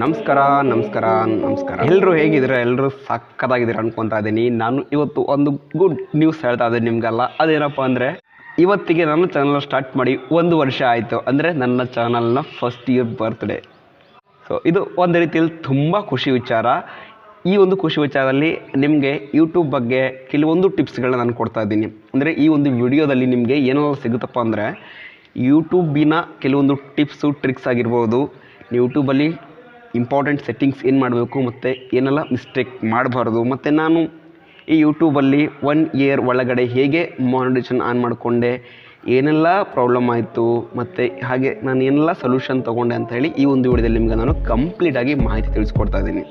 ನಮಸ್ಕಾರ ನಮಸ್ಕಾರ ನಮಸ್ಕಾರ. ಎಲ್ಲರೂ ಹೇಗಿದ್ದೀರಾ? ಎಲ್ಲರೂ ಸಕ್ಕತ್ತಾಗಿದ್ದೀರಾ ಅನ್ಕೊತಾ ಇದ್ದೀನಿ. ನಾನು ಇವತ್ತು ಒಂದು ಗುಡ್ ನ್ಯೂಸ್ ಹೇಳ್ತಾ ಇದ್ದೀನಿ ನಿಮಗೆಲ್ಲ. ಅದೇನಪ್ಪ ಅಂದರೆ, ಇವತ್ತಿಗೆ ನಾನು ಚಾನಲ್ ಸ್ಟಾರ್ಟ್ ಮಾಡಿ ಒಂದು ವರ್ಷ ಆಯಿತು. ಅಂದರೆ ನನ್ನ ಚಾನಲ್ನ ಫಸ್ಟ್ ಇಯರ್ ಬರ್ತ್ಡೇ ಸೊ ಇದು ಒಂದು ರೀತಿಯಲ್ಲಿ ತುಂಬ ಖುಷಿ ವಿಚಾರ. ಈ ಒಂದು ಖುಷಿ ವಿಚಾರದಲ್ಲಿ ನಿಮಗೆ ಯೂಟ್ಯೂಬ್ ಬಗ್ಗೆ ಕೆಲವೊಂದು ಟಿಪ್ಸ್ಗಳನ್ನ ನಾನು ಕೊಡ್ತಾ ಇದ್ದೀನಿ. ಅಂದರೆ ಈ ಒಂದು ವಿಡಿಯೋದಲ್ಲಿ ನಿಮಗೆ ಏನೋ ಸಿಗುತ್ತಪ್ಪ ಅಂದರೆ ಯೂಟ್ಯೂಬಿನ ಕೆಲವೊಂದು ಟಿಪ್ಸು ಟ್ರಿಕ್ಸ್ ಆಗಿರ್ಬೋದು. ಯೂಟ್ಯೂಬಲ್ಲಿ ಇಂಪಾರ್ಟೆಂಟ್ ಸೆಟ್ಟಿಂಗ್ಸ್ ಏನು ಮಾಡಬೇಕು ಮತ್ತು ಏನೆಲ್ಲ ಮಿಸ್ಟೇಕ್ ಮಾಡಬಾರ್ದು. ಮತ್ತು ನಾನು ಈ ಯೂಟ್ಯೂಬಲ್ಲಿ ಒನ್ ಇಯರ್ ಒಳಗಡೆ ಹೇಗೆ ಮಾನಿಟೇಷನ್ ಆನ್ ಮಾಡಿಕೊಂಡೆ, ಏನೆಲ್ಲ ಪ್ರಾಬ್ಲಮ್ ಆಯಿತು, ಮತ್ತು ಹಾಗೆ ನಾನು ಏನೆಲ್ಲ ಸೊಲ್ಯೂಷನ್ ತೊಗೊಂಡೆ ಅಂತ ಹೇಳಿ ಈ ಒಂದು ವಿಡಿಯೋದಲ್ಲಿ ನಿಮಗೆ ನಾನು ಕಂಪ್ಲೀಟಾಗಿ ಮಾಹಿತಿ ತಿಳಿಸ್ಕೊಡ್ತಾ ಇದ್ದೀನಿ.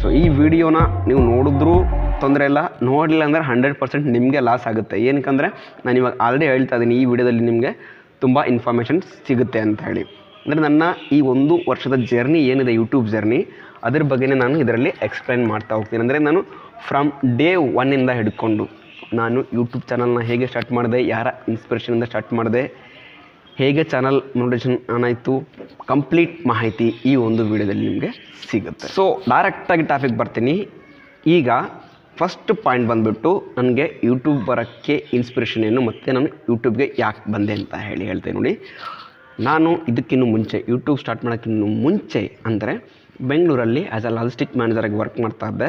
ಸೊ ಈ ವಿಡಿಯೋನ ನೀವು ನೋಡಿದ್ರೂ ತೊಂದರೆ ಇಲ್ಲ, ನೋಡಲಿಲ್ಲ ಅಂದರೆ ಹಂಡ್ರೆಡ್ ಪರ್ಸೆಂಟ್ ನಿಮಗೆ ಲಾಸ್ ಆಗುತ್ತೆ. ಏನಕ್ಕಂದರೆ ನಾನು ಇವಾಗ ಆಲ್ರೆಡಿ ಹೇಳ್ತಾ ಇದ್ದೀನಿ, ಈ ವಿಡಿಯೋದಲ್ಲಿ ನಿಮಗೆ ತುಂಬ ಇನ್ಫಾರ್ಮೇಷನ್ ಸಿಗುತ್ತೆ ಅಂತ ಹೇಳಿ. ಅಂದರೆ ನನ್ನ ಈ ಒಂದು ವರ್ಷದ ಜರ್ನಿ ಏನಿದೆ ಯೂಟ್ಯೂಬ್ ಜರ್ನಿ ಅದ್ರ ಬಗ್ಗೆನೇ ನಾನು ಇದರಲ್ಲಿ ಎಕ್ಸ್ಪ್ಲೈನ್ ಮಾಡ್ತಾ ಹೋಗ್ತೀನಿ. ಅಂದರೆ ನಾನು ಫ್ರಮ್ ಡೇ ಒನ್ನಿಂದ ಹಿಡ್ಕೊಂಡು ನಾನು ಯೂಟ್ಯೂಬ್ ಚಾನಲ್ನ ಹೇಗೆ ಸ್ಟಾರ್ಟ್ ಮಾಡಿದೆ, ಯಾರ ಇನ್ಸ್ಪಿರೇಷನಿಂದ ಸ್ಟಾರ್ಟ್ ಮಾಡಿದೆ, ಹೇಗೆ ಚಾನಲ್ ಮೋಡೇಶನ್ ಆನ್ ಆಯಿತು ಕಂಪ್ಲೀಟ್ ಮಾಹಿತಿ ಈ ಒಂದು ವಿಡಿಯೋದಲ್ಲಿ ನಿಮಗೆ ಸಿಗುತ್ತೆ. ಸೊ ಡೈರೆಕ್ಟಾಗಿ ಟಾಪಿಕ್ ಬರ್ತೀನಿ. ಈಗ ಫಸ್ಟ್ ಪಾಯಿಂಟ್ ಬಂದುಬಿಟ್ಟು ನನಗೆ ಯೂಟ್ಯೂಬ್ ಬರೋಕ್ಕೆ ಇನ್ಸ್ಪಿರೇಷನ್ ಏನು ಮತ್ತು ನಾನು ಯೂಟ್ಯೂಬ್ಗೆ ಯಾಕೆ ಬಂದೆ ಅಂತ ಹೇಳಿ ಹೇಳ್ತೇನೆ ನೋಡಿ. ನಾನು ಇದಕ್ಕಿಂತ ಮುಂಚೆ ಯೂಟ್ಯೂಬ್ ಸ್ಟಾರ್ಟ್ ಮಾಡೋಕ್ಕಿಂತ ಮುಂಚೆ ಅಂದರೆ ಬೆಂಗಳೂರಲ್ಲಿ ಆ್ಯಸ್ ಅ ಲಾಜಿಸ್ಟಿಕ್ ಮ್ಯಾನೇಜರಾಗಿ ವರ್ಕ್ ಮಾಡ್ತಾ ಇದ್ದೆ.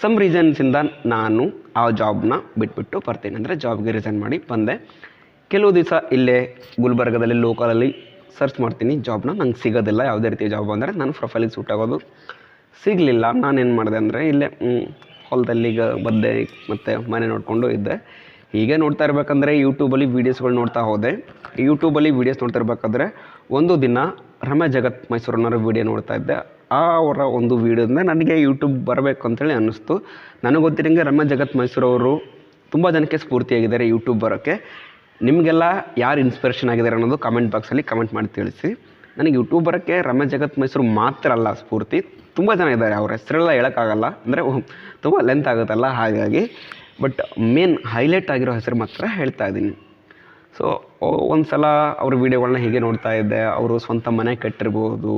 ಸಮ್ ರೀಸನ್ಸಿಂದ ನಾನು ಆ ಜಾಬ್ನ ಬಿಟ್ಬಿಟ್ಟು ಬರ್ತೀನಿ ಅಂದರೆ ಜಾಬ್ಗೆ ರಿಸೈನ್ ಮಾಡಿ ಬಂದೆ. ಕೆಲವು ದಿವಸ ಇಲ್ಲೇ ಗುಲ್ಬರ್ಗದಲ್ಲಿ ಲೋಕಲಲ್ಲಿ ಸರ್ಚ್ ಮಾಡ್ತೀನಿ ಜಾಬ್ನ ನಂಗೆ ಸಿಗೋದಿಲ್ಲ, ಯಾವುದೇ ರೀತಿಯ ಜಾಬ್ ಅಂದರೆ ನಾನು ಪ್ರೊಫೈಲಿಗೆ ಸೂಟ್ ಆಗೋದು ಸಿಗಲಿಲ್ಲ. ನಾನೇನು ಮಾಡಿದೆ ಅಂದರೆ ಇಲ್ಲೇ ಹೊಲದಲ್ಲಿ ಈಗ ಬದ್ದೆ ಮತ್ತು ಮನೆ ನೋಡಿಕೊಂಡು ಇದ್ದೆ. ಹೀಗೆ ನೋಡ್ತಾ ಇರಬೇಕಂದ್ರೆ ಯೂಟ್ಯೂಬಲ್ಲಿ ವೀಡಿಯೋಸ್ಗಳು ನೋಡ್ತಾ ಹೋದೆ. ಯೂಟ್ಯೂಬಲ್ಲಿ ವೀಡಿಯೋಸ್ ನೋಡ್ತಾ ಇರ್ಬೇಕಾದ್ರೆ ಒಂದು ದಿನ ರಮ ಜಗತ್ ಮೈಸೂರನ್ನೋರ ವೀಡಿಯೋ ನೋಡ್ತಾ ಇದ್ದೆ. ಆ ಅವರ ಒಂದು ವೀಡಿಯೋದಿಂದ ನನಗೆ ಯೂಟ್ಯೂಬ್ ಬರಬೇಕು ಅಂತೇಳಿ ಅನ್ನಿಸ್ತು. ನನಗೆ ಗೊತ್ತಿರಂಗೆ ರಮ ಜಗತ್ ಮೈಸೂರವರು ತುಂಬ ಜನಕ್ಕೆ ಸ್ಫೂರ್ತಿಯಾಗಿದ್ದಾರೆ ಯೂಟ್ಯೂಬ್ ಬರೋಕ್ಕೆ. ನಿಮಗೆಲ್ಲ ಯಾರು ಇನ್ಸ್ಪಿರೇಷನ್ ಆಗಿದ್ದಾರೆ ಅನ್ನೋದು ಕಮೆಂಟ್ ಬಾಕ್ಸಲ್ಲಿ ಕಮೆಂಟ್ ಮಾಡಿ ತಿಳಿಸಿ. ನನಗೆ ಯೂಟ್ಯೂಬ್ ಬರೋಕ್ಕೆ ರಮ ಜಗತ್ ಮೈಸೂರು ಮಾತ್ರ ಅಲ್ಲ ಸ್ಫೂರ್ತಿ. ತುಂಬ ಜನ ಇದ್ದಾರೆ. ಅವ್ರ ಹೆಸರೆಲ್ಲ ಹೇಳೋಕ್ಕಾಗಲ್ಲ. ಅಂದರೆ ತುಂಬ ಲೆಂತ್ ಆಗುತ್ತಲ್ಲ. ಹಾಗಾಗಿ ಬಟ್ ಮೇನ್ ಹೈಲೈಟ್ ಆಗಿರೋ ಹೆಸರು ಮಾತ್ರ ಹೇಳ್ತಾ ಇದ್ದೀನಿ. ಸೊ ಒಂದು ಸಲ ಅವ್ರ ವೀಡಿಯೋಗಳನ್ನ ಹೀಗೆ ನೋಡ್ತಾ ಇದ್ದೆ. ಅವರು ಸ್ವಂತ ಮನೆ ಕಟ್ಟಿರ್ಬೋದು.